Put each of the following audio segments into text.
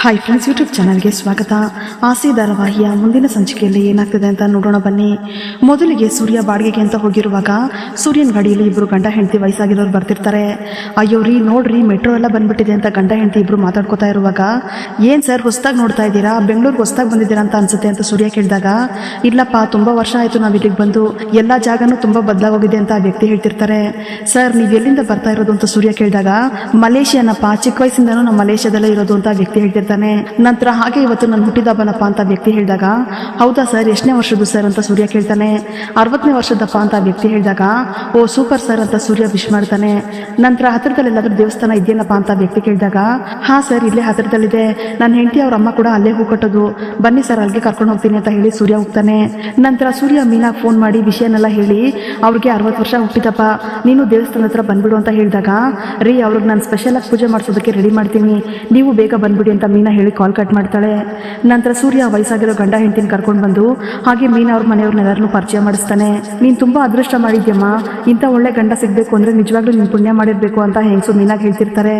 Hi friends YouTube ಚಾನಲ್ಗೆ ಸ್ವಾಗತ. ಆಸೆ ಧಾರಾವಾಹಿಯ ಮುಂದಿನ ಸಂಚಿಕೆಯಲ್ಲಿ ಏನಾಗ್ತದೆ ಅಂತ ನೋಡೋಣ ಬನ್ನಿ. ಮೊದಲಿಗೆ ಸೂರ್ಯ ಬಾಡಿಗೆಗೆ ಅಂತ ಹೋಗಿರುವಾಗ ಸೂರ್ಯನ ಗಾಡಿಯಲ್ಲಿ ಇಬ್ಬರು ಗಂಡ ಹೆಂಡತಿ ವಯಸ್ಸಾಗಿರೋರು ಬರ್ತಿರ್ತಾರೆ. ಅಯ್ಯೋ ರೀ, ನೋಡ್ರಿ, ಮೆಟ್ರೋ ಎಲ್ಲ ಬಂದ್ಬಿಟ್ಟಿದೆ ಅಂತ ಗಂಡ ಹೆಂಡತಿ ಇಬ್ಬರು ಮಾತಾಡ್ಕೋತಾ ಇರುವಾಗ, ಏನು ಸರ್ ಹೊಸ್ದಾಗಿ ನೋಡ್ತಾ ಇದ್ದೀರಾ? ಬೆಂಗಳೂರಿಗೆ ಹೊಸದಾಗಿ ಬಂದಿದ್ದೀರಾ ಅಂತ ಅನ್ಸುತ್ತೆ ಅಂತ ಸೂರ್ಯ ಕೇಳಿದಾಗ, ಇಲ್ಲಪ್ಪ, ತುಂಬ ವರ್ಷ ಆಯಿತು ನಾವು ಇಲ್ಲಿಗೆ ಬಂದು, ಎಲ್ಲ ಜಾಗನೂ ತುಂಬ ಬದಲಾಗೋಗಿದೆ ಅಂತ ಆ ವ್ಯಕ್ತಿ ಹೇಳ್ತಿರ್ತಾರೆ. ಸರ್, ನೀವು ಎಲ್ಲಿಂದ ಬರ್ತಾ ಇರೋದು ಅಂತ ಸೂರ್ಯ ಕೇಳಿದಾಗ, ಮಲೇಷಿಯಾನಪ್ಪ, ಚಿಕ್ಕ ವಯಸ್ಸಿಂದನೂ ನಾವು ಮಲೇಷ್ಯಾದಲ್ಲೇ ಇರೋದು ಅಂತ ವ್ಯಕ್ತಿ ವ್ಯಕ್ತಿ ಹೇಳ್ತಿರ್ತಾನೆ ನಂತರ ಹಾಗೆ ಇವತ್ತು ನಾನು ಹುಟ್ಟಿದಬ್ಬನಪ್ಪ ಅಂತ ವ್ಯಕ್ತಿ ಹೇಳಿದಾಗ, ಹೌದಾ ಸರ್, ಎಷ್ಟನೇ ವರ್ಷದ್ದು ಸರ್ ಅಂತ ಸೂರ್ಯ ಕೇಳ್ತಾನೆ. ಅರವತ್ತನೇ ವರ್ಷದಪ್ಪ ಅಂತ ವ್ಯಕ್ತಿ ಹೇಳಿದಾಗ, ಓ, ಸೂಪರ್ ಸರ್ ಅಂತ ಸೂರ್ಯ ವಿಶ್ ಮಾಡ್ತಾನೆ. ನಂತರ ಹತ್ತಿರದಲ್ಲಿ ಎಲ್ಲಾದ್ರೂ ದೇವಸ್ಥಾನ ಇದೆಯಲ್ಲಪ್ಪ ಅಂತ ವ್ಯಕ್ತಿ ಕೇಳಿದಾಗ, ಹಾ ಸರ್, ಇಲ್ಲೇ ಹತ್ತಿರದಲ್ಲಿದೆ. ನನ್ನ ಹೆಂಡತಿ ಅವ್ರ ಅಮ್ಮ ಕೂಡ ಅಲ್ಲೇ ಹೂ ಕಟ್ಟೋದು. ಬನ್ನಿ ಸರ್, ಅಲ್ಲಿಗೆ ಕರ್ಕೊಂಡು ಹೋಗ್ತೀನಿ ಅಂತ ಹೇಳಿ ಸೂರ್ಯ ಹೋಗ್ತಾನೆ. ನಂತರ ಸೂರ್ಯ ಮೀನಾ ಫೋನ್ ಮಾಡಿ ವಿಷಯನೆಲ್ಲ ಹೇಳಿ, ಅವ್ರಿಗೆ ಅರವತ್ತು ವರ್ಷ ಹುಟ್ಟಿದಪ್ಪ. ನೀನು ದೇವಸ್ಥಾನ ಹತ್ರ ಬಂದ್ಬಿಡು ಅಂತ ಹೇಳಿದಾಗ, ರೀ, ಅವ್ರಿಗೆ ನಾನು ಸ್ಪೆಷಲಾಗಿ ಪೂಜೆ ಮಾಡಿಸೋದಕ್ಕೆ ರೆಡಿ ಮಾಡ್ತೀನಿ. ನೀವು ಬೇಗ ಬಂದ್ಬಿಡಿ ಅಂತ ಮೀನಾ ಹೇಳಿ ಕಾಲ್ ಕಟ್ ಮಾಡ್ತಾಳೆ. ನಂತರ ಸೂರ್ಯ ವಯಸ್ಸಾಗಿರೋ ಗಂಡ ಹೆಂಡತಿನ ಕರ್ಕೊಂಡು ಬಂದು, ಹಾಗೆ ಮೀನಾ ಅವ್ರ ಮನೆಯವ್ರನ್ನೆಲ್ಲರನ್ನೂ ಪರಿಚಯ ಮಾಡಿಸ್ತಾನೆ. ನೀನು ತುಂಬ ಅದೃಷ್ಟ ಮಾಡಿದ್ಯಮ್ಮ. ಇಂಥ ಒಳ್ಳೆ ಗಂಡ ಸಿಗಬೇಕು ಅಂದರೆ ನಿಜವಾಗ್ಲೂ ನೀನು ಪುಣ್ಯ ಮಾಡಿರಬೇಕು ಅಂತ ಹೆಂಗಸು ಮೀನಾ ಹೇಳ್ತಿರ್ತಾರೆ.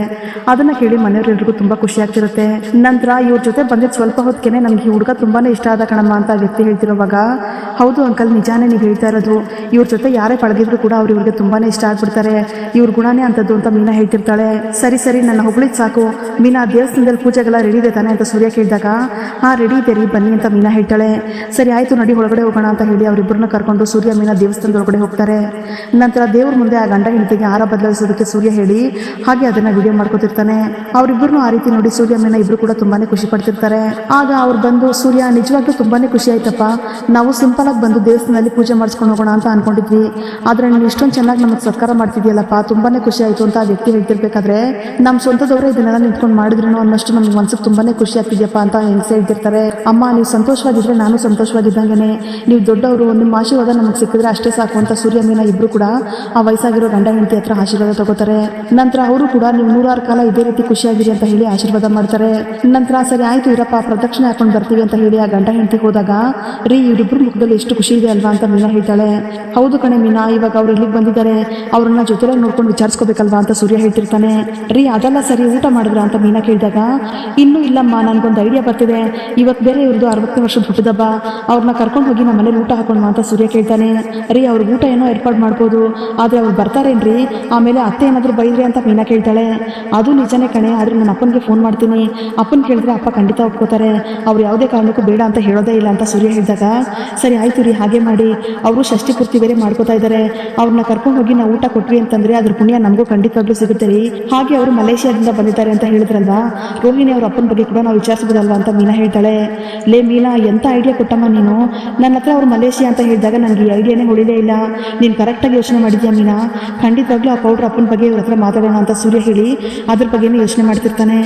ಅದನ್ನು ಕೇಳಿ ಮನೆಯವರೆಲ್ರಿಗೂ ತುಂಬ ಖುಷಿ ಆಗ್ತಿರುತ್ತೆ. ನಂತರ ಇವ್ರ ಜೊತೆ ಬಂದಿದ್ದು ಸ್ವಲ್ಪ ಹೊತ್ತಿಗೆ ನನಗೆ ಈ ಹುಡುಗ ತುಂಬಾ ಇಷ್ಟ ಆದ ಕಣಮ್ಮ ಅಂತ ವ್ಯಕ್ತಿ ಹೇಳ್ತಿರೋವಾಗ, ಹೌದು ಅಂಕಲ್, ನಿಜಾನೇ ನೀವು ಹೇಳ್ತಾ ಇರೋದು. ಇವ್ರ ಜೊತೆ ಯಾರೇ ಪಳಗಿದ್ರು ಕೂಡ ಅವ್ರು ಇವ್ರಿಗೆ ತುಂಬಾನೇ ಇಷ್ಟ ಆಗ್ಬಿಡ್ತಾರೆ. ಇವ್ರ ಗುಣನೇ ಅಂತದ್ದು ಅಂತ ಮೀನಾ ಹೇಳ್ತಿರ್ತಾಳೆ. ಸರಿ ಸರಿ, ನನ್ನ ಹೊಗಳಿದ್ ಸಾಕು. ಮೀನಾ ದೇವಸ್ಥಾನದಲ್ಲಿ ಪೂಜೆಗೆಲ್ಲ ರೆಡಿ ತಾನೆ ಅಂತ ಸೂರ್ಯ ಕೇಳಿದಾಗ, ಹಾ ರೆಡಿ ಇದೆ ರೀ ಬನ್ನಿ ಅಂತ ಮೀನಾ ಹೇಳ್ತಾಳೆ. ಸರಿ, ಆಯ್ತು ನಡಿ, ಒಳಗಡೆ ಹೋಗೋಣ ಅಂತ ಹೇಳಿ ಅವರಿಬ್ಬರನ್ನ ಕರ್ಕೊಂಡು ಸೂರ್ಯ ಮೀನಾ ದೇವಸ್ಥಾನದ ಒಳಗಡೆ ಹೋಗ್ತಾರೆ. ನಂತರ ದೇವ್ರ ಮುಂದೆ ಆ ಗಂಡ ಹೆಂಡತಿಗೆ ಆರ ಬದಲಾಯಿಸೋದಕ್ಕೆ ಸೂರ್ಯ ಹೇಳಿ, ಹಾಗೆ ಅದನ್ನ ವಿಡಿಯೋ ಮಾಡ್ಕೊತಿರ್ತಾನೆ. ಅವರಿಬ್ಬರನ್ನು ಆ ರೀತಿ ನೋಡಿ ಸೂರ್ಯ ಮೀನಾ ಇಬ್ರು ಕೂಡ ತುಂಬಾನೇ ಖುಷಿ ಪಡ್ತಿರ್ತಾರೆ. ಆಗ ಅವ್ರು ಬಂದು, ಸೂರ್ಯ, ನಿಜವಾಗ್ಲೂ ತುಂಬಾನೇ ಖುಷಿ ಆಯ್ತಪ್ಪ. ನಾವು ಸಿಂಪಲ್ ಆಗಿ ಬಂದು ದೇವಸ್ಥಾನದಲ್ಲಿ ಪೂಜೆ ಮಾಡಿಸ್ಕೊಂಡು ಹೋಗೋಣ ಅಂತ ಅನ್ಕೊಂಡಿದ್ವಿ. ಆದ್ರೆ ನೀವು ಇಷ್ಟೊಂದು ಚೆನ್ನಾಗಿ ನಮಗೆ ಸತ್ಕಾರ ಮಾಡ್ತಿದ್ಯಲ್ಲಪ್ಪ, ತುಂಬಾನೇ ಖುಷಿ ಆಯ್ತು ಅಂತ ಆ ವ್ಯಕ್ತಿ ಹೇಳ್ತಿರ್ಬೇಕಾದ್ರೆ ನಮ್ಮ ಸ್ವಂತದವರೇ ಇದನ್ನೆಲ್ಲ ನಿಂತ್ಕೊಂಡು ಮಾಡಿದ್ರು ಅನ್ನೋಷ್ಟು ನಮ್ಗೆ ತುಂಬಾನೇ ಖುಷಿ ಆಗ್ತಿದ್ಯಪ್ಪ ಅಂತ ಹೆಂಗಸೆ ಹೇಳ್ತಿರ್ತಾರೆ. ಅಮ್ಮ, ನೀವು ಸಂತೋಷವಾಗಿದ್ರೆ ನಾನು ಸಂತೋಷವಾಗಿದ್ದಂಗೆ ನೀವು ದೊಡ್ಡವರು, ನಿಮ್ಮ ಆಶೀರ್ವಾದ ನಮಗೆ ಸಿಕ್ಕಿದ್ರೆ ಅಷ್ಟೇ ಸಾಕು ಅಂತ ಸೂರ್ಯ ಮೀನ ಇಬ್ರು ಕೂಡ ಆ ವಯಸ್ಸಾಗಿರೋ ಗಂಡ ಹೆಂಡತಿ ಹತ್ರ ಆಶೀರ್ವಾದ ತಗೋತಾರೆ. ನಂತರ ಅವರು ಕೂಡ ನೀವು ನೂರಾರು ಕಾಲ ಇದೇ ರೀತಿ ಖುಷಿಯಾಗಿರಿ ಅಂತ ಹೇಳಿ ಆಶೀರ್ವಾದ ಮಾಡ್ತಾರೆ. ನಂತರ ಸರಿ ಆಯ್ತು ಇರಪ್ಪ, ಪ್ರದಕ್ಷಿಣೆ ಹಾಕೊಂಡು ಬರ್ತೀವಿ ಅಂತ ಹೇಳಿ ಆ ಗಂಡ ಹೆಂಡತಿ ಹೋದಾಗ, ರೀ ಇವರಿಬ್ರು ಮುಖದಲ್ಲಿ ಎಷ್ಟು ಖುಷಿ ಇದೆ ಅಲ್ವಾ ಅಂತ ಮೀನಾ ಹೇಳ್ತಾಳೆ. ಹೌದು ಕಣೆ ಮೀನಾ, ಇವಾಗ ಅವ್ರು ಇಲ್ಲಿಗೆ ಬಂದಿದ್ದಾರೆ? ಅವ್ರನ್ನ ಜೊತೆಲೆ ನೋಡ್ಕೊಂಡು ವಿಚಾರಿಸ್ಕೋಬೇಕಲ್ವಾ ಅಂತ ಸೂರ್ಯ ಹೇಳ್ತಿರ್ತಾನೆ. ರೀ, ಅದೆಲ್ಲ ಸರಿ ಊಟ ಮಾಡಿದ್ರ ಅಂತ ಮೀನಾ ಕೇಳಿದಾಗ ಇನ್ನೂ ಇಲ್ಲಮ್ಮ, ನನಗೊಂದು ಐಡಿಯಾ ಬರ್ತಿದೆ. ಇವತ್ತು ಬೇರೆ ಇವ್ರದ್ದು ಅರವತ್ತು ವರ್ಷದ ಹುಟ್ಟಿದಬ್ಬ. ಅವ್ರನ್ನ ಕರ್ಕೊಂಡು ಹೋಗಿ ನಮ್ಮ ಮನೇಲಿ ಊಟ ಹಾಕೊಂಡು ಅಂತ ಸೂರ್ಯ ಕೇಳ್ತಾನೆ. ರೀ, ಅವ್ರಿಗೆ ಊಟ ಏನೋ ಏರ್ಪಾಡು ಮಾಡ್ಬೋದು. ಆದರೆ ಅವ್ರು ಬರ್ತಾರೇನ್ರಿ? ಆಮೇಲೆ ಅತ್ತೆ ಏನಾದರೂ ಬೈದ್ರಿ ಅಂತ ಮೀನಾ ಕೇಳ್ತಾಳೆ. ಅದು ನಿಜನೇ ಕಣೆ, ಆದರೆ ನನ್ನ ಅಪ್ಪನಿಗೆ ಫೋನ್ ಮಾಡ್ತೀನಿ. ಅಪ್ಪನ ಕೇಳಿದ್ರೆ ಅಪ್ಪ ಖಂಡಿತ ಒಪ್ಕೋತಾರೆ. ಅವ್ರು ಯಾವುದೇ ಕಾರಣಕ್ಕೂ ಬೇಡ ಅಂತ ಹೇಳೋದೇ ಇಲ್ಲ, ಅಂತ ಸೂರ್ಯ ಹೇಳಿದಾಗ. ಸರಿ, ಆಯ್ತು ರೀ, ಹಾಗೆ ಮಾಡಿ. ಅವರು ಷಷ್ಠಿ ಪೂರ್ತಿ ಬೇರೆ ಮಾಡ್ಕೋತಾ ಇದ್ದಾರೆ ಅವ್ರನ್ನ ಕರ್ಕೊಂಡು ಹೋಗಿ ನಾವು ಊಟ ಕೊಟ್ವಿ ಅಂತಂದ್ರೆ ಅದ್ರ ಪುಣ್ಯ ನಮಗೂ ಖಂಡಿತವಾಗ್ಲೂ ಸಿಗುತ್ತೆ ರೀ. ಹಾಗೆ ಅವರು ಮಲೇಷ್ಯಾದಿಂದ ಬಂದಿದ್ದಾರೆ ಅಂತ ಹೇಳಿದ್ರಲ್ವಾ? ರೋಹಿಣಿ ಅವ್ರ ಅಪ್ಪನ ಬಗ್ಗೆ ಕೂಡ ನಾವು ವಿಚಾರಿಸ್ಬೋದಲ್ವಾ ಅಂತ ಮೀನಾ ಹೇಳ್ತಾಳೆ. ಲೇ ಮೀನಾ, ಎಂತ ಐಡಿಯಾ ಕೊಟ್ಟಮ್ಮ ನೀನು? ನನ್ನ ಹತ್ರ ಅವ್ರು ಮಲೇಷಿಯಾ ಅಂತ ಹೇಳಿದಾಗ ನನಗೆ ಈ ಐಡಿಯಾನೇ ಹೊಳಿಲೇ ಇಲ್ಲ. ನೀನು ಕರೆಕ್ಟಾಗಿ ಯೋಚನೆ ಮಾಡಿದ್ಯಾ ಮೀನಾ? ಖಂಡಿತವಾಗ್ಲೂ ಆ ಪೌಡ್ರ್ ಅಪ್ಪನ ಬಗ್ಗೆ ಇವ್ರ ಹತ್ರ ಮಾತಾಡೋಣ ಅಂತ ಸೂರ್ಯ ಹೇಳಿ ಅದ್ರ ಬಗ್ಗೆನೇ ಯೋಚನೆ ಮಾಡ್ತಿರ್ತಾನೆ.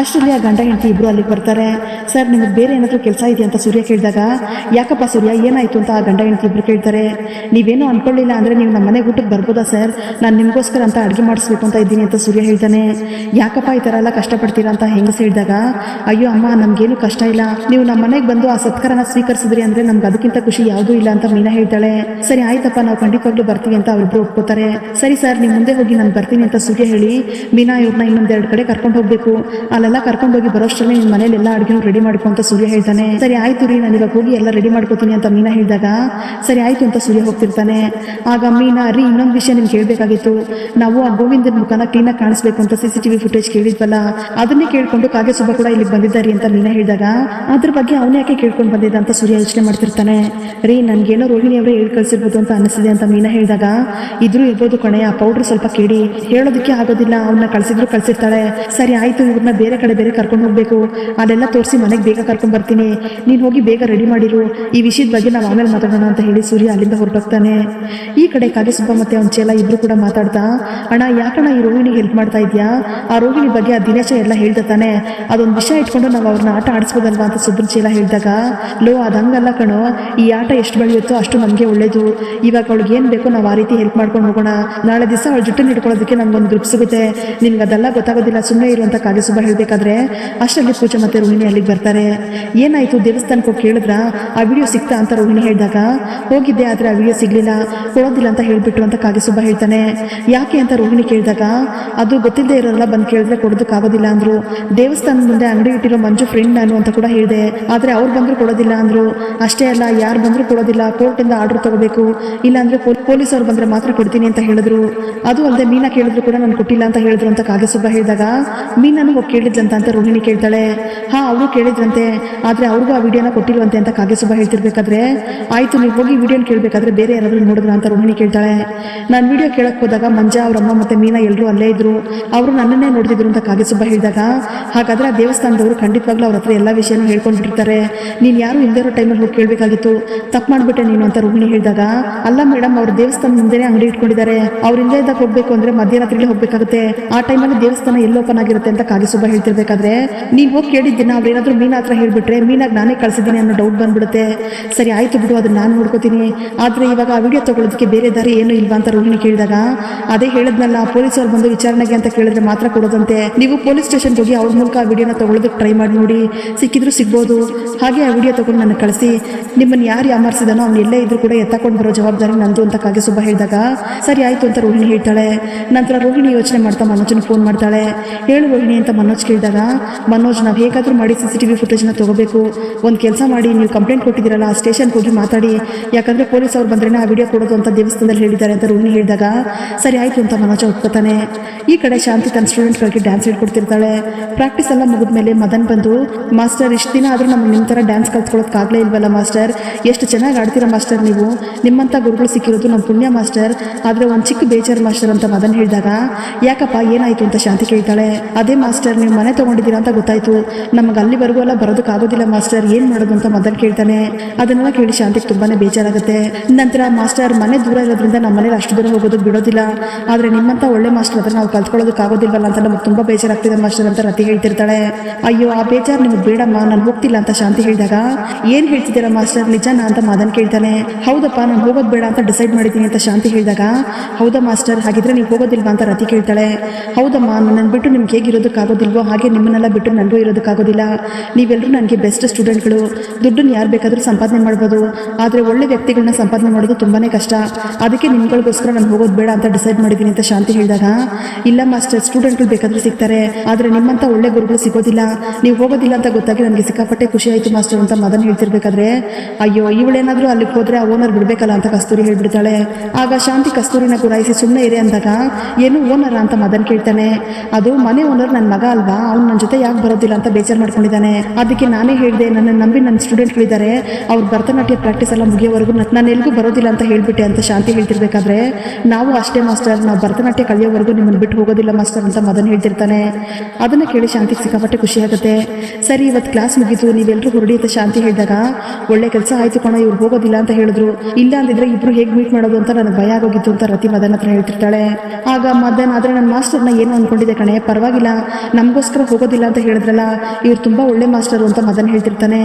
ಅಷ್ಟರಲ್ಲಿ ಆ ಗಂಡ ಹೆಂಡತಿ ಇಬ್ರು ಅಲ್ಲಿಗೆ ಬರ್ತಾರೆ. ಸರ್, ನಿಮಗೆ ಬೇರೆ ಏನಾದರೂ ಕೆಲಸ ಇದೆಯಾ? ಅಂತ ಸೂರ್ಯ ಕೇಳಿದಾಗ, ಯಾಕಪ್ಪ ಸೂರ್ಯ, ಏನಾಯಿತು ಅಂತ ಆ ಗಂಡ ಹೆಂಡತಿ ಇಬ್ರು ಕೇಳ್ತಾರೆ. ನೀವೇನು ಅಂದ್ಕೊಳ್ಳಿಲ್ಲ ಅಂದರೆ ನೀವು ನಮ್ಮ ಮನೆಗೆ ಊಟಕ್ಕೆ ಬರ್ಬೋದಾ ಸರ್? ನಾನು ನಿಮಗೋಸ್ಕರ ಅಂತ ಅಡುಗೆ ಮಾಡಿಸ್ಬೇಕು ಅಂತ ಇದ್ದೀನಿ ಅಂತ ಸೂರ್ಯ ಹೇಳ್ತಾನೆ. ಯಾಕಪ್ಪ ಈ ಥರ ಎಲ್ಲ ಕಷ್ಟಪಡ್ತೀರಾ? ಅಂತ ಹೆಂಗಸು ಹೇಳಿದಾಗ ಅಯ್ಯೋ ಅಮ್ಮ, ನಮಗೇನು ಕಷ್ಟ ಇಲ್ಲ. ನೀವು ನಮ್ಮ ಮನೆಗೆ ಬಂದು ಆ ಸತ್ಕಾರನ ಸ್ವೀಕರಿಸಿದ್ರಿ ಅಂದ್ರೆ ನಮ್ಗೆ ಅದಕ್ಕಿಂತ ಖುಷಿ ಯಾವುದೂ ಇಲ್ಲ ಅಂತ ಮೀನಾ ಹೇಳ್ತಾಳೆ. ಸರಿ, ಆಯ್ತಪ್ಪ, ನಾವು ಖಂಡಿತವಾಗ್ಲೂ ಬರ್ತೀವಿ ಅಂತ ಅವರಿಬ್ರು ಒಪ್ಕೋತಾರೆ. ಸರಿ ಸರ್, ನೀವು ಮುಂದೆ ಹೋಗಿ ನಾನು ಬರ್ತೀನಿ ಅಂತ ಸೂರ್ಯ ಹೇಳಿ ಮೀನಾ ಇವ್ರನ್ನ ಇನ್ನೊಂದೆರಡು ಕಡೆ ಕರ್ಕೊಂಡು ಹೋಗ್ಬೇಕು. ಅಲ್ಲೆಲ್ಲ ಕರ್ಕೊಂಡು ಹೋಗಿ ಬರೋಷ್ಟರಲ್ಲಿ ನಿಮ್ಮ ಮನೇಲಿ ಎಲ್ಲ ಅಡುಗೆನೂ ರೆಡಿ ಮಾಡ್ಕೊ ಅಂತ ಸೂರ್ಯ ಹೇಳ್ತಾನೆ. ಸರಿ, ಆಯ್ತು ರೀ, ನಾನು ಇವಾಗ ಹೋಗಿ ಎಲ್ಲ ರೆಡಿ ಮಾಡ್ಕೋತೀನಿ ಅಂತ ಮೀನಾ ಹೇಳಿದಾಗ ಸರಿ, ಆಯ್ತು ಅಂತ ಸೂರ್ಯ ಹೋಗ್ತಿರ್ತಾನೆ. ಆಗ ಮೀನಾ, ರೀ, ಇನ್ನೊಂದು ವಿಷಯ ನಿಮ್ಗೆ ಹೇಳ್ಬೇಕಾಗಿತ್ತು. ನಾವು ಆ ಗೋವಿಂದನ ಮುಖನ ಕ್ಲೀನಾಗಿ ಕಾಣಿಸ್ಬೇಕು ಅಂತ ಸಿ ಸಿ ಟಿವಿ ಫುಟೇಜ್ ಕೇಳಿದ್ವಲ್ಲ, ಅದನ್ನೇ ಕೇಳ್ಕೊಂಡು ಕಾಗೆ ಸುಬ್ಬ ಕೂಡ ಇಲ್ಲಿ ಬಂದಿದ್ದಾರೆ ಅಂತ ಮೀನಾ ಹೇಳಿದಾಗ, ಅದ್ರ ಬಗ್ಗೆ ಅವನೇ ಯಾಕೆ ಕೇಳ್ಕೊಂಡು ಬಂದಿದ್ದ ಅಂತ ಸೂರ್ಯ ಯೋಚನೆ ಮಾಡ್ತಿರ್ತಾನೆ. ರೀ, ನನ್ಗೇನೋ ರೋಹಿಣಿ ಅವರೇ ಹೇಳಿ ಕಳಿಸಿರ್ಬೋದು ಅಂತ ಅನಿಸಿದೆ ಅಂತ ಮೀನಾ ಹೇಳಿದಾಗ, ಇದ್ರೂ ಇರ್ಬೋದು ಕಣೆ ಆ ಪೌಡರ್ ಸ್ವಲ್ಪ ಕೇಳಿ ಹೇಳೋದಕ್ಕೆ ಆಗೋದಿಲ್ಲ ಅವನ್ನ ಕಳ್ಸಿದ್ರು ಕಳ್ಸಿರ್ತಾಳೆ. ಸರಿ, ಆಯ್ತು ಇವ್ರನ್ನ ಬೇರೆ ಕಡೆ ಬೇರೆ ಕರ್ಕೊಂಡು ಹೋಗ್ಬೇಕು. ಅದೆಲ್ಲ ತೋರಿಸಿ ಮನೆಗೆ ಬೇಗ ಕರ್ಕೊಂಡು ಬರ್ತೀನಿ. ನೀನು ಹೋಗಿ ಬೇಗ ರೆಡಿ ಮಾಡಿರು. ಈ ವಿಷಯದ ಬಗ್ಗೆ ನಾವು ಆಮೇಲೆ ಮಾತಾಡೋಣ ಅಂತ ಹೇಳಿ ಸೂರ್ಯ ಅಲ್ಲಿಂದ ಹೊರಟೋಗ್ತಾನೆ. ಈ ಕಡೆ ಕಾಗೆಸುಬ್ಬ ಮತ್ತೆ ಅವ್ನ ಚೇಲ ಇಬ್ರು ಕೂಡ ಮಾತಾಡ್ತಾ, ಅಣ್ಣ, ಯಾಕಣ್ಣ ಈ ರೋಹಿಣಿಗೆ ಹೆಲ್ಪ್ ಮಾಡ್ತಾ ಇದೆಯಾ? ಆ ರೋಹಿಣಿ ಬಗ್ಗೆ ಆ ದಿನೇಶ ಎಲ್ಲ ಹೇಳ್ದ ತಾನೆ. ಅದೊಂದು ವಿಷಯ ಇಟ್ಕೊಂಡು ನಾವು ಅವ್ರನ್ನ ಆಟ ಆಡಿಸ್ಬೋದಲ್ವಾ ಅಂತ ಸುಬ್ರನ್ ಚೇಲ ಹೇಳಿದಾಗ, ಲೋ ಅದು ಹಂಗಲ್ಲ ಕಣೋ. ಈ ಆಟ ಎಷ್ಟು ಬೆಳೆಯುತ್ತೋ ಅಷ್ಟು ನಮಗೆ ಒಳ್ಳೇದು. ಇವಾಗ ಅವಳಿಗೆ ಏನು ಬೇಕೋ ನಾವು ಆ ರೀತಿ ಹೆಲ್ಪ್ ಮಾಡ್ಕೊಂಡು ಹೋಗೋಣ. ನಾಳೆ ದಿವಸ ಅವಳ ಜುಟ್ಟನ್ನು ಹಿಡ್ಕೊಳ್ಳೋದಕ್ಕೆ ನಮ್ಗೊಂದು ಗ್ರೂಪ್ ಸಿಗುತ್ತೆ. ನಿಮ್ಗೆ ಅದೆಲ್ಲ ಗೊತ್ತಾಗೋದಿಲ್ಲ ಸುಮ್ಮನೆ ಇರುವಂತ ಕಾಗೆಸುಬ್ಬ ಹೇಳಬೇಕಾದ್ರೆ, ಅಷ್ಟರಲ್ಲಿ ಪೂಜೆ ಮತ್ತೆ ರೋಹಿಣಿ ಅಲ್ಲಿಗೆ ಬರ್ತಾರೆ. ಏನಾಯ್ತು ದೇವಸ್ಥಾನಕ್ಕೆ ಹೋಗಿ ಕೇಳಿದ್ರ? ಆ ವಿಡಿಯೋ ಸಿಗ್ತಾ ಅಂತ ರೋಹಿಣಿ ಹೇಳಿದಾಗ, ಹೋಗಿದ್ದೆ, ಆದರೆ ಆ ವಿಡಿಯೋ ಸಿಗಲಿಲ್ಲ. ಕೊಡೋದಿಲ್ಲ ಅಂತ ಹೇಳಿಬಿಟ್ಟು ಅಂತ ಕಾಗೆಸುಬ್ಬ ಹೇಳ್ತಾನೆ. ಯಾಕೆ ಅಂತ ರೋಹಿಣಿ ಕೇಳಿದಾಗ, ಅದು ಗೊತ್ತಿಲ್ಲದೆ ಇರೋಲ್ಲ ಬಂದು ಕೇಳಿದ್ರೆ ಕೊಡೋದಕ್ಕಾಗೋದಿಲ್ಲ ಅಂದ್ರು. ದೇವಸ್ಥಾನ ದೇವಸ್ಥಾನದ ಮುಂದೆ ಅಂಗಡಿ ಇಟ್ಟಿರೋ ಮಂಜು ಫ್ರೆಂಡ್ ನಾನು ಅಂತ ಕೂಡ ಹೇಳಿದೆ. ಆದ್ರೆ ಅವ್ರು ಬಂದ್ರು ಕೊಡೋದಿಲ್ಲ ಅಂದ್ರು. ಅಷ್ಟೇ ಅಲ್ಲ, ಯಾರು ಬಂದ್ರು ಕೊಡೋದಿಲ್ಲ ಕೋರ್ಟಿಂದ ಆರ್ಡರ್ ತಗೋಬೇಕು. ಇಲ್ಲಾಂದ್ರೆ ಪೊಲೀಸ್ ಅವ್ರು ಬಂದ್ರೆ ಮಾತ್ರ ಕೊಡ್ತೀನಿ ಅಂತ ಹೇಳಿದ್ರು. ಅದು ಅಲ್ಲದೆ ಮೀನಾ ಕೇಳಿದ್ರು ಕೂಡ ನಾನು ಕೊಟ್ಟಿಲ್ಲ ಅಂತ ಹೇಳಿದ್ರು ಅಂತ ಕಾಗಸುಬ್ಬ ಹೇಳಿದಾಗ, ಮೀನಾನು ಹೋಗಿ ಕೇಳಿದ್ಲಂತ ಅಂತ ರೋಹಿಣಿ ಕೇಳ್ತಾಳೆ. ಹಾ, ಅವರು ಕೇಳಿದ್ರಂತೆ. ಆದ್ರೆ ಅವ್ರಿಗೂ ಆ ವಿಡಿಯೋನ ಕೊಟ್ಟಿಲ್ವಂತೆ ಅಂತ ಕಾಗಸುಬ್ಬ ಹೇಳ್ತಿರ್ಬೇಕಾದ್ರೆ, ಆಯ್ತು, ನೀವು ಹೋಗಿ ವಿಡಿಯೋನ ಕೇಳಬೇಕಾದ್ರೆ ಬೇರೆ ಯಾರಾದ್ರೂ ನೋಡಿದ್ರ ಅಂತ ರೋಹಿಣಿ ಕೇಳ್ತಾಳೆ. ನಾನು ವಿಡಿಯೋ ಕೇಳಕ್ ಹೋದಾಗ ಮಂಜಾ ಅವ್ರಮ್ಮ ಮತ್ತೆ ಮೀನಾ ಎಲ್ಲರೂ ಅಲ್ಲೇ ಇದ್ರು. ಅವರು ನನ್ನನ್ನೇ ನೋಡ್ತಿದ್ರು ಅಂತ ಕಾಗಸುಬ್ಬ ಹೇಳಿದಾಗ, ಹಾಗಾದ್ರೆ ಆ ದೇವಸ್ಥಾನದವರು ಖಂಡಿತವಾಗ್ಲೂ ಅವ್ರ ಹತ್ರ ಎಲ್ಲ ವಿಷಯನೂ ಹೇಳ್ಕೊಂಡ್ಬಿಟ್ಟಿರ್ತಾರೆ ನೀನು ಯಾರು ಇಲ್ಲದೇ ಟೈಮಲ್ಲಿ ಹೋಗಿ ಕೇಳಬೇಕಾಗಿತ್ತು. ತಪ್ಪು ಮಾಡಿಬಿಟ್ಟೆ ನೀನು ಅಂತ ರೋಹಿಣಿ ಹೇಳಿದಾಗ. ಅಲ್ಲ ಮೇಡಮ್ ಅವ್ರ ದೇವಸ್ಥಾನ ಮುಂದೆನೇ ಅಂಗಡಿ ಇಟ್ಕೊಂಡಿದ್ದಾರೆ. ಅವ್ರ ಹಿಂದೆ ಇದ್ದಾಗ ಹೋಗ್ಬೇಕು ಅಂದ್ರೆ ಮಧ್ಯರಾತ್ರಿಲಿ ಹೋಗ್ಬೇಕಾಗುತ್ತೆ. ಆ ಟೈಮಲ್ಲಿ ದೇವಸ್ಥಾನ ಎಲ್ಲಿ ಓಪನ್ ಆಗಿರುತ್ತೆ ಅಂತ ಕಾಗಿಸುಬ್ಬ ಹೇಳ್ತಿರ್ಬೇಕಾದ್ರೆ ನೀವು ಹೋಗಿ ಕೇಳಿದ್ದೀನ ಅವ್ರು ಏನಾದ್ರು ಮೀನಾ ಹತ್ರ ಹೇಳ್ಬಿಟ್ರೆ, ಮೀನಾಗ್ ನಾನೇ ಕಳ್ಸಿದ್ದೀನಿ ಅನ್ನೋ ಡೌಟ್ ಬಂದ್ಬಿಡುತ್ತೆ. ಸರಿ, ಆಯ್ತು ಬಿಡು, ಅದನ್ನ ನಾನು ನೋಡ್ಕೋತೀನಿ. ಆದ್ರೆ ಇವಾಗ ಆ ವಿಡಿಯೋ ತಗೊಳ್ಳೋದಕ್ಕೆ ಬೇರೆ ದಾರಿ ಏನು ಇಲ್ವಾ ಅಂತ ರೋಹಿಣಿ ಕೇಳಿದಾಗ, ಅದೇ ಹೇಳಿದ್ನಲ್ಲ ಪೊಲೀಸ್ ಅವ್ರು ಬಂದು ವಿಚಾರಣೆಗೆ ಅಂತ ಕೇಳಿದ್ರೆ ಮಾತ್ರ ಕೊಡೋದಂತೆ. ನೀವು ಪೊಲೀಸ್ ಸ್ಟೇಷನ್ಗೆ ಹೋಗಿ ಅವ್ರ ಮೂಲಕ ವಿಡಿಯೋನ ತಗೊಳ್ಳೋದಕ್ಕೆ ಟ್ರೈ ಮಾಡಿ ನೋಡಿ. ಸಿಕ್ಕಿದ್ರು ಸಿಗ್ಬೋದು. ಹಾಗೆ ಆ ವಿಡಿಯೋ ತಗೊಂಡು ನನಗೆ ಕಳಿಸಿ. ನಿಮ್ಮನ್ನು ಯಾರು ಯಾಮಾರಿಸಿದಾನೋ ಅವ್ನು ಎಲ್ಲೇ ಇದ್ರು ಕೂಡ ಎತ್ತಕೊಂಡು ಬರೋ ಜವಾಬ್ದಾರಿ ನಂದು ಅಂತ ಕಾಗೆ ಸುಬ್ಬ ಹೇಳಿದಾಗ, ಸರಿ ಆಯ್ತು ಅಂತ ರೋಹಿಣಿ ಹೇಳ್ತಾಳೆ. ನಂತರ ರೋಹಿಣಿ ಯೋಚನೆ ಮಾಡ್ತಾ ಮನೋಜ್ನ ಫೋನ್ ಮಾಡ್ತಾಳೆ. ಹೇಳು ರೋಹಿಣಿ ಅಂತ ಮನೋಜ್ ಕೇಳಿದಾಗ, ಮನೋಜ್, ನಾವು ಹೇಗಾದರೂ ಮಾಡಿ ಸಿ ಸಿ ಟಿ ವಿ ಫುಟೇಜ್ನ ತಗೋಬೇಕು. ಒಂದು ಕೆಲಸ ಮಾಡಿ, ನೀವು ಕಂಪ್ಲೇಂಟ್ ಕೊಟ್ಟಿದ್ದೀರಲ್ಲ, ಆ ಸ್ಟೇಷನ್ಗೆ ಹೋಗಿ ಮಾತಾಡಿ. ಯಾಕಂದ್ರೆ ಪೊಲೀಸ್ ಅವ್ರು ಬಂದ್ರೆ ಆ ವಿಡಿಯೋ ಕೊಡೋದು ಅಂತ ದೇವಸ್ಥಾನದಲ್ಲಿ ಹೇಳಿದ್ದಾರೆ ಅಂತ ರೋಹಿಣಿ ಹೇಳಿದಾಗ, ಸರಿ ಆಯ್ತು ಅಂತ ಮನೋಜ ಒಪ್ಕೋತಾನೆ. ಈ ಕಡೆ ಶಾಂತಿ ತನ್ನ ಸ್ಟೂಡೆಂಟ್ಗಳಿಗೆ ಡ್ಯಾನ್ಸ್ ಹೇಳ್ಕೊಡ್ತಿರ್ತಾಳೆ. ಪ್ರಾಕ್ಟೀಸ್ ಎಲ್ಲ ಮುಗಿದ್ಮೇಲೆ ಮದನ್ ಬಂದು, ಮಾಸ್ಟರ್, ಇಷ್ಟು ದಿನ ಆದರೂ ನಮ್ಗೆ ನಿಮ್ಮ ಥರ ಡ್ಯಾನ್ಸ್ ಕಲ್ತ್ಕೊಳ್ಳೋಕ್ಕಾಗಲೇ ಇಲ್ವಲ್ಲ ಮಾಸ್ಟರ್? ಎಷ್ಟು ಚೆನ್ನಾಗಿ ಆಡ್ತೀರಾ ಮಾಸ್ಟರ್ ನೀವು? ನಿಮ್ಮಂಥ ಗುರುಗಳು ಸಿಕ್ಕಿರೋದು ನಮ್ಮ ಪುಣ್ಯ ಮಾಸ್ಟರ್. ಆದರೆ ಒಂದು ಚಿಕ್ಕ ಬೇಜಾರು ಮಾಸ್ಟರ್ ಅಂತ ಮದನ್ ಹೇಳಿದಾಗ, ಯಾಕಪ್ಪ, ಏನಾಯ್ತು? ಅಂತ ಶಾಂತಿ ಕೇಳ್ತಾಳೆ. ಅದೇ ಮಾಸ್ಟರ್, ನೀವು ಮನೆ ತೊಗೊಂಡಿದ್ದೀರಾ ಅಂತ ಗೊತ್ತಾಯಿತು. ನಮಗೆ ಅಲ್ಲಿವರೆಗೂ ಎಲ್ಲ ಬರೋದಕ್ಕಾಗೋದಿಲ್ಲ ಮಾಸ್ಟರ್. ಏನು ಮಾಡೋದು? ಅಂತ ಮದನ್ ಕೇಳ್ತಾನೆ. ಅದನ್ನೆಲ್ಲ ಕೇಳಿ ಶಾಂತಿಗೆ ತುಂಬಾ ಬೇಜಾರಾಗುತ್ತೆ. ನಂತರ ಮಾಸ್ಟರ್, ಮನೆ ದೂರ ಇರೋದ್ರಿಂದ ನಮ್ಮ ಮನೇಲಿ ಅಷ್ಟು ದೂರ ಹೋಗೋದಕ್ಕೆ ಬಿಡೋದಿಲ್ಲ. ಆದರೆ ನಿಮ್ಮಂಥ ಒಳ್ಳೆ ಮಾಸ್ಟರ್ ಹತ್ರ ನಾವು ಕಲ್ತ್ಕೊಳ್ಳೋದಕ್ಕಾಗೋದಿಲ್ವಲ್ಲ ಅಂತ ನಮಗೆ ತುಂಬ ಬೇಜಾರಾಗ್ತಿದೆ ಮಾಸ್ಟರ್ ಅಂತ ರತಿ ಹೇಳ್ತಿರ್ತಾಳೆ. ಅಯ್ಯೋ, ಆ ಬೇಜಾರ್ ನಿಮಗೆ ಬೇಡಮ್ಮ, ನಾನು ಹೋಗ್ತಿಲ್ಲ ಅಂತ ಶಾಂತಿ ಹೇಳಿದಾಗ, ಏನು ಹೇಳ್ತಿದ್ದೀರಾ ಮಾಸ್ಟರ್? ನಿಜನಾ ಅಂತ ಮಾದನ್ ಕೇಳ್ತಾನೆ. ಹೌದಪ್ಪ, ನಾನು ಹೋಗೋದು ಬೇಡ ಅಂತ ಡಿಸೈಡ್ ಮಾಡಿದ್ದೀನಿ ಅಂತ ಶಾಂತಿ ಹೇಳಿದಾಗ, ಹೌದಾ ಮಾಸ್ಟರ್, ಹಾಗಿದ್ರೆ ನೀವು ಹೋಗೋದಿಲ್ವಾ ಅಂತ ರತಿ ಕೇಳ್ತಾಳೆ. ಹೌದಮ್ಮ ನನ್ನ ಬಿಟ್ಟು ನಿಮ್ಗೆ ಹೇಗಿರೋದಕ್ಕಾಗೋದಿಲ್ವೋ, ಹಾಗೆ ನಿಮ್ಮನ್ನೆಲ್ಲ ಬಿಟ್ಟು ನನಗೂ ಇರೋದಕ್ಕಾಗೋದಿಲ್ಲ. ನೀವೆಲ್ಲರೂ ನನಗೆ ಬೆಸ್ಟ್ ಸ್ಟೂಡೆಂಟ್ಗಳು. ದುಡ್ಡನ್ನು ಯಾರು ಬೇಕಾದರೂ ಸಂಪಾದನೆ ಮಾಡ್ಬೋದು. ಆದರೆ ಒಳ್ಳೆ ವ್ಯಕ್ತಿಗಳನ್ನ ಸಂಪಾದನೆ ಮಾಡೋದು ತುಂಬಾ ಕಷ್ಟ. ಅದಕ್ಕೆ ನಿಮ್ಗಳಿಗೋಸ್ಕರ ನಾನು ಹೋಗೋದು ಬೇಡ ಅಂತ ಡಿಸೈಡ್ ಮಾಡಿದ್ದೀನಿ ಅಂತ ಶಾಂತಿ ಹೇಳಿದಾಗ, ಇಲ್ಲ ಮಾಸ್ಟರ್, ಸ್ಟೂಡೆಂಟ್ಗಳು ಬೇಕಾದರೂ ಸಿಗ್ತಾರೆ. ಆದರೆ ನಿಮ್ಮಂಥ ಒಳ್ಳೆ ಗುರುಗಳು ಸಿಗೋದಿಲ್ಲ. ನೀವು ಹೋಗೋದಿಲ್ಲ ಅಂತ ಗೊತ್ತಾಗಿ ನನಗೆ ಸಿಕ್ಕಾಪಟ್ಟೆ ಖುಷಿ ಆಯಿತು ಮಾಸ್ಟರ್ ಅಂತ ಮದನ್ ಹೇಳ್ತಿರ್ಬೇಕಾದ್ರೆ, ಅಯ್ಯೋ, ಇವಳೇನಾದರೂ ಅಲ್ಲಿಗೆ ಹೋದರೆ ಆ ಓನರ್ ಬಿಡಬೇಕಲ್ಲ ಅಂತ ಕಸ್ತೂರಿ ಹೇಳ್ಬಿಡ್ತಾಳೆ. ಆಗ ಶಾಂತಿ ಕಸ್ತೂರಿನ ಗುರಾಯಿಸಿ ಸುಮ್ಮನೆ ಇರಿ ಅಂದಾಗ, ಏನು ಓನರ ಅಂತ ಮದನ್ ಕೇಳ್ತಾನೆ. ಅದು ಮನೆ ಓನರ್ ನನ್ನ ಮಗ ಅಲ್ವಾ? ಅವ್ನು ನನ್ನ ಜೊತೆ ಯಾಕೆ ಬರೋದಿಲ್ಲ ಅಂತ ಬೇಜಾರು ಮಾಡ್ಕೊಂಡಿದ್ದಾನೆ. ಅದಕ್ಕೆ ನಾನೇ ಹೇಳಿದೆ, ನನ್ನ ನಂಬಿ ನನ್ನ ಸ್ಟೂಡೆಂಟ್ಗಳಿದ್ದಾರೆ ಅವ್ರ ಭರತನಾಟ್ಯ ಪ್ರಾಕ್ಟೀಸ್ ಎಲ್ಲ ಮುಗಿಯೋವರೆಗೂ ನಾನು ಎಲ್ಲಿಗೂ ಬರೋದಿಲ್ಲ ಅಂತ ಹೇಳ್ಬಿಟ್ಟೆ ಅಂತ ಶಾಂತಿ ಹೇಳ್ತಿರ್ಬೇಕಾದ್ರೆ, ನಾವು ಅಷ್ಟೇ ಮಾಸ್ಟರ್, ನಾವು ಭರತನಾಟ್ಯ ಕಲಿಯೋವರೆಗೂ ನಿಮ್ಮನ್ನು ಬಿಟ್ಟು ಹೋಗೋದಿಲ್ಲ ಮಾಸ್ಟರ್ ಅಂತ ಮದನ್ ಹೇಳ್ತಿರ್ತಾನೆ. ಅದನ್ನ ಕೇಳಿ ಶಾಂತಿಗೆ ಸಿಕ್ಕಾಪಟ್ಟೆ ಖುಷಿ ಆಗುತ್ತೆ. ಸರಿ ಇವತ್ತು ಕ್ಲಾಸ್ ಮುಗೀತು ನೀವೆಲ್ಲರೂ ಹೊರಡಿ ಅಂತ ಶಾಂತಿ ಹೇಳಿದಾಗ, ಒಳ್ಳೆ ಕೆಲಸ ಆಯ್ತು ಕಣ, ಇವ್ರು ಹೋಗೋದಿಲ್ಲ ಅಂತ ಹೇಳಿದ್ರು. ಇಲ್ಲ ಅಂದಿದ್ರೆ ಇಬ್ರು ಹೇಗೆ ಮೀಟ್ ಮಾಡೋದು ಅಂತ ನನಗೆ ಭಯ ಆಗೋಗಿತ್ತು ಅಂತ ರತಿ ಮದನ್ ಹತ್ರ ಹೇಳ್ತಿರ್ತಾಳೆ. ಆಗ ಮದನ್, ಆದ್ರೆ ನನ್ನ ಮಾಸ್ಟರ್ನ ಏನು ಅನ್ಕೊಂಡಿದೆ ಕಣೆ, ಪರವಾಗಿಲ್ಲ, ನಮಗೋಸ್ಕರ ಹೋಗೋದಿಲ್ಲ ಅಂತ ಹೇಳಿದ್ರಲ್ಲ, ಇವ್ರು ತುಂಬಾ ಒಳ್ಳೆ ಮಾಸ್ಟರ್ ಅಂತ ಮದನ್ ಹೇಳ್ತಿರ್ತಾನೆ.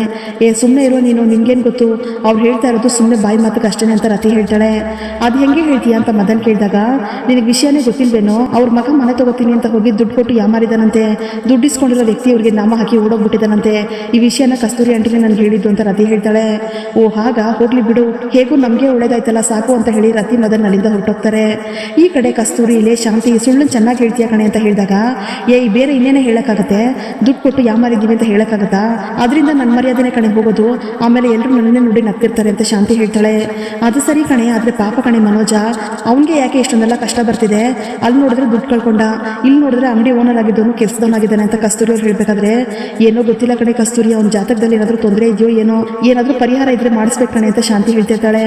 ಏ ಸುಮ್ಮನೆ ಇರೋ ನೀನು ನಿನ್ಗೇನು ಗೊತ್ತು? ಅವ್ರು ಹೇಳ್ತಾ ಇರೋದು ಸುಮ್ಮನೆ ಬಾಯಿ ಮಾತಕ್ಕೆ ಅಷ್ಟೇ ಅಂತ ರತಿ ಹೇಳ್ತಾಳೆ. ಅದು ಹೆಂಗೆ ಹೇಳ್ತೀಯಾ ಅಂತ ಮದನ್ ಕೇಳಿದಾಗ, ನಿನಗೆ ವಿಷಯನೇ ಗೊತ್ತಿಲ್ವೇನೋ, ಅವ್ರ ಮಗ ಮನೆ ತಗೋತೀನಿ ಅಂತ ಹೋಗಿ ದುಡ್ಡು ಕೊಟ್ಟು ಯಾಮಾರಿದಾನಂತೆ, ದುಡ್ಡು ಇಸ್ಕೊಂಡಿರೋ ವ್ಯಕ್ತಿ ಅವ್ರಿಗೆ ನಾಮ ಹಾಕಿ ಓಡೋಗ್ಬಿಟ್ಟಿದ್ದಾನಂತೆ. ಈ ವಿಷಯನ ಕಸ್ತೂರಿ ಆಂಟಿನೇ ನಾನು ಹೇಳಿದ್ದು ಅಂತ ರತಿ ಹೇಳ್ತಾಳೆ. ಓ, ಹಾಗ? ಹೋಗ್ಲಿ ಬಿಡು. ಹೇಗೂ ನಮಗೆ ಒಳ್ಳೇದಾಯ್ತಲ್ಲ, ಸಾಕು ಅಂತ ಹೇಳಿ ರತಿ ಮದನ್ ಅಲ್ಲಿಂದ ಹೊರಟೋಗ್ತಾರೆ. ಈ ಕಡೆ ಕಸ್ತೂರಿ, ಇಲ್ಲೇ ಶಾಂತಿ, ಸುಳ್ಳು ಚೆನ್ನಾಗಿ ಹೇಳ್ತೀಯ ಕಣೆ ಅಂತ ಹೇಳಿದಾಗ, ಏ ಬೇರೆ ಇನ್ನೇನೇ ಹೇಳೋಕ್ಕಾಗತ್ತೆ? ದುಡ್ಡು ಕೊಟ್ಟು ಯಾಮಾರಿದ್ದೀವಿ ಅಂತ ಹೇಳೋಕ್ಕಾಗತ್ತಾ? ಅದರಿಂದ ನನ್ನ ಮರ್ಯಾದೆನೇ ಕಣೆ ಹೋಗೋದು. ಆಮೇಲೆ ಎಲ್ಲರೂ ನನ್ನನ್ನೇ ನೋಡಿ ನಗ್ತಿರ್ತಾರೆ ಅಂತ ಶಾಂತಿ ಹೇಳ್ತಾಳೆ. ಅದು ಸರಿ ಕಣೆ, ಆದರೆ ಪಾಪ ಕಣೆ ಮನೋಜ, ಅವನಿಗೆ ಯಾಕೆ ಇಷ್ಟೊಂದೆಲ್ಲ ಕಷ್ಟ ಬರ್ತಿದೆ? ಅಲ್ಲಿ ನೋಡಿದ್ರೆ ದುಡ್ಡು ಕಳ್ಕೊಂಡ, ಇಲ್ಲಿ ನೋಡಿದ್ರೆ ಅಂಗಡಿ ಓನರ್ ಆಗಿದ್ದವನು ಕೆಲಸದವನಾಗಿದ್ದಾನೆ ಅಂತ ಕಸ್ತೂರಿ ಅವ್ರು ಹೇಳ್ಬೇಕಾದ್ರೆ ಏನೋ ಗೊತ್ತಿಲ್ಲ ಕಣೆ ಕಸ್ತೂರಿ, ಅವ್ನ ಜಾತಕದಲ್ಲಿ ಏನಾದರೂ ತೊಂದರೆ ಇದೆಯೋ ಏನೋ, ಏನಾದರೂ ಪರಿಹಾರ ಇದ್ರೆ ಮಾಡಿಸ್ಬೇಕು ಕಣೆ ಅಂತ ಶಾಂತಿ ಹೇಳ್ತಿರ್ತಾಳೆ.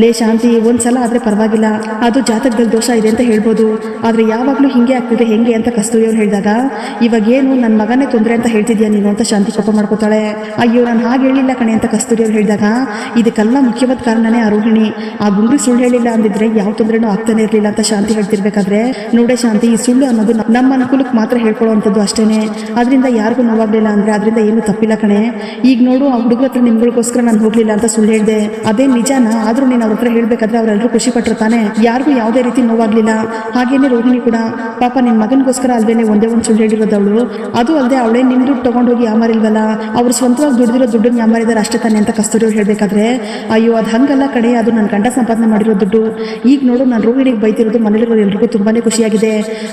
ಲೇ ಶಾಂತಿ, ಒಂದ್ಸಲ ಆದರೆ ಪರವಾಗಿಲ್ಲ. ಅದು ಜಾತಕದಲ್ಲಿ ದೋಷ ಇದೆ ಅಂತ ಹೇಳ್ಬೋದು. ಆದರೆ ಯಾವಾಗಲೂ ಹಿಂಗೆ ಆಗ್ತಿದೆ, ಹೆಂಗೆ ಅಂತ ಕಸ್ತೂರಿ ಅವ್ರು ಹೇಳಿದಾಗ ಇವಾಗ ಏನು ನನ್ನ ಮಗನೇ ತೊಂದರೆ ಅಂತ ಹೇಳ್ತಿದ್ಯಾ ನೀನು? ಅಂತ ಶಾಂತಿ ಕೋಪ ಮಾಡ್ಕೋತಾಳೆ. ಅಯ್ಯೋ, ನಾನು ಹಾಗೆ ಹೇಳಿಲ್ಲ ಕಣೆ ಅಂತ ಕಸ್ತೂರಿ ಅವ್ರು ಹೇಳಿದಾಗ, ಇದಕ್ಕೆಲ್ಲ ಮುಖ್ಯವಾದ ಕಾರಣನೇ ಆ ರೋಹಿಣಿ ಆ ಗುಂಡ್ರಿ ಸುಳ್ಳು ಹೇಳಿಲ್ಲ ಅಂದಿದ್ರೆ ಯಾವ ತೊಂದರೆನೂ ಆಗ್ತಾನೆ ಇರಲಿಲ್ಲ ಅಂತ ಶಾಂತಿ ಹೇಳ್ತಿರ್ಬೇಕಾದ್ರೆ, ನೋಡೇ ಶಾಂತಿ, ಈ ಸುಳ್ಳು ಅನ್ನೋದು ನಮ್ಮ ಅನುಕೂಲಕ್ಕೆ ಮಾತ್ರ ಹೇಳ್ಕೊಳ್ಳುವಂಥದ್ದು ಅಷ್ಟೇನೆ. ಅದರಿಂದ ಯಾರಿಗೂ ನೋವಾಗಲಿಲ್ಲ ಅಂದರೆ ಅದರಿಂದ ಏನು ತಪ್ಪಿಲ್ಲ ಕಣೆ. ಈಗ ನೋಡು, ಆ ಹುಡುಗರ ಹತ್ರ ನಿಮ್ಗಳಿಗೋಸ್ಕರ ನಾನು ಹೋಗ್ಲಿಲ್ಲ ಅಂತ ಸುಳ್ಳು ಹೇಳಿದೆ. ಅದೇ ನಿಜಾನ? ಆದರೂ ನೀನು ಅವ್ರ ಹತ್ರ ಹೇಳಬೇಕಾದ್ರೆ ಅವರೆಲ್ಲರೂ ಖುಷಿ ಪಟ್ಟಿರ್ತಾನೆ. ತಾನೆ ಯಾರಿಗೂ ಯಾವುದೇ ರೀತಿ ನೋವಾಗಲಿಲ್ಲ. ಹಾಗೇನೆ ರೋಹಿಣಿ ಕೂಡ. ಪಾಪ ನಿನ್ನ ಮಗನಿಗೋಸ್ಕರ ಅಲ್ವೇನೆ ಒಂದೇ ಒಂದು ಸುಳ್ಳು ಹೇಳಿರೋದು ಅವಳು ಅದು ಅಲ್ಲದೆ ಅವಳೇ ನಿಮ್ಮ ದುಡ್ಡು ತೊಗೊಂಡೋಗಿ ಯಾಮಾರಿಲ್ವಲ್ಲ ಅವ್ರು ಸ್ವಂತವಾಗಿ ದುಡ್ದಿರೋ ದುಡ್ಡನ್ನ ಯಾಮಾರಿದಾರೆ ಅಷ್ಟೇ ತಾನೆ ಅಂತ ಕಸ್ತೂರಿ ಅವ್ರು ಹೇಳಬೇಕಾದ್ರೆ. ಅಯ್ಯೋ, ಅದು ಹಂಗಲ್ಲ ಕಡೆ ಅದು ನನ್ನ ಗಂಡ ಸಂಪಾದನೆ ಮಾಡಿರೋ ದುಡ್ಡು. ಈಗ ನೋಡು, ನಾನು ರೋಹಿಣಿಗೆ ಬೈತಿರೋದು ಮನೇಲಿರೋ ಎಲ್ರಿಗೂ ತುಂಬಾ ಖುಷಿಯಾಗಿದೆ.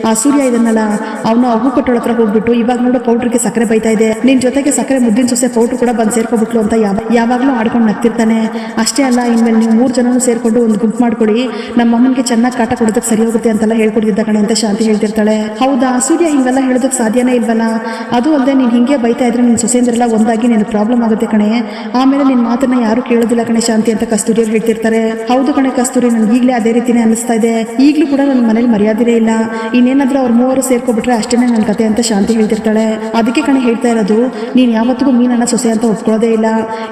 ಆ ಸೂರ್ಯ ಇದನ್ನಲ್ಲ, ಅವನು ಅವು ಕಟ್ಟೋಳ ಹತ್ರ ಹೋಗ್ಬಿಟ್ಟು ಇವಾಗ ನೋಡೋ ಪೌಡ್ರಿಗೆ ಸಕ್ಕರೆ ಬೈತಾ ಇದೆ. ನಿನ್ ಜೊತೆಗೆ ಸಕ್ಕರೆ ಮುದ್ದಿನ ಸೊಸೆ ಪೌಡ್ರ್ ಕೂಡ ಬಂದು ಸೇರ್ಕೊಬಿಟ್ಲು ಅಂತ ಯಾವ ಯಾವಾಗಲೂ ಆಡ್ಕೊಂಡು ನಗ್ತಿರ್ತಾನೆ. ಅಷ್ಟೇ ಅಲ್ಲ, ಇನ್ಮೇಲೆ ನೀವು ಮೂರು ಜನನು ಸೇರ್ಕೊಂಡು ಒಂದು ಗುಂಪು ಮಾಡ್ಕೊಡಿ. ನಮ್ಮ ಅಮ್ಮನಿಗೆ ಚೆನ್ನಾಗಿ ಕಾಟ ಕೊಡೋದಕ್ಕೆ ಸರಿ ಹೋಗುತ್ತೆ ಅಂತೆಲ್ಲ ಹೇಳ್ಕೊಡಿದ್ದ ಕಣೆ ಅಂತ ಶಾಂತಿ ಹೇಳ್ತಿರ್ತಾಳೆ. ಹೌದಾ? ಸೂರ್ಯ ಹಿಂಗೆಲ್ಲ ಹೇಳೋದಕ್ಕೆ ಸಾಧ್ಯನೇ ಇಲ್ವಲ್ಲ? ಅದು ಅಲ್ಲದೆ ನೀನು ಹಿಂಗೆ ಬೈತಾ ಇದ್ರೆ ನಿನ್ನ ಸೊಸೆಂದ್ರೆಲ್ಲ ಒಂದಾಗಿ ನಿನ್ನ ಪ್ರಾಬ್ಲಮ್ ಆಗುತ್ತೆ ಕಣೆ. ಆಮೇಲೆ ನಿನ್ನ ಮಾತನ್ನ ಯಾರು ಕೇಳೋದಿಲ್ಲ ಕಣೆ ಶಾಂತಿ ಅಂತ ಕಸ್ತೂರಿ ಅವ್ರು ಹೇಳ್ತಿರ್ತಾರೆ. ಹೌದು ಕಣೆ ಕಸ್ತೂರಿ, ನನ್ಗೆ ಈಗಲೇ ಅದೇ ರೀತಿನೇ ಅನಿಸ್ತಾ ಇದೆ. ಈಗಲೂ ಕೂಡ ನನ್ನ ಮನೇಲಿ ಮರ್ಯಾದೆ ಇಲ್ಲ. ಇನ್ನೇನಾದ್ರೂ ಅವ್ರ ಮೂವರು ಸೇರ್ಕೊಬಿಟ್ರೆ ಅಷ್ಟೇನೆ ನನ್ನ ಕತೆ ಅಂತ ಶಾಂತಿ ಹೇಳ್ತಿರ್ತಾಳೆ. ಅದಕ್ಕೆ ಕಣೆ ಹೇಳ್ತಾ ಇರೋದು, ನೀನು ಯಾವತ್ತಿಗೂ ಮೀನನ್ನ ಸೊಸೆ ಅಂತ ಒಪ್ಕೊಳ್ಳೋದೇ ಇಲ್ಲ.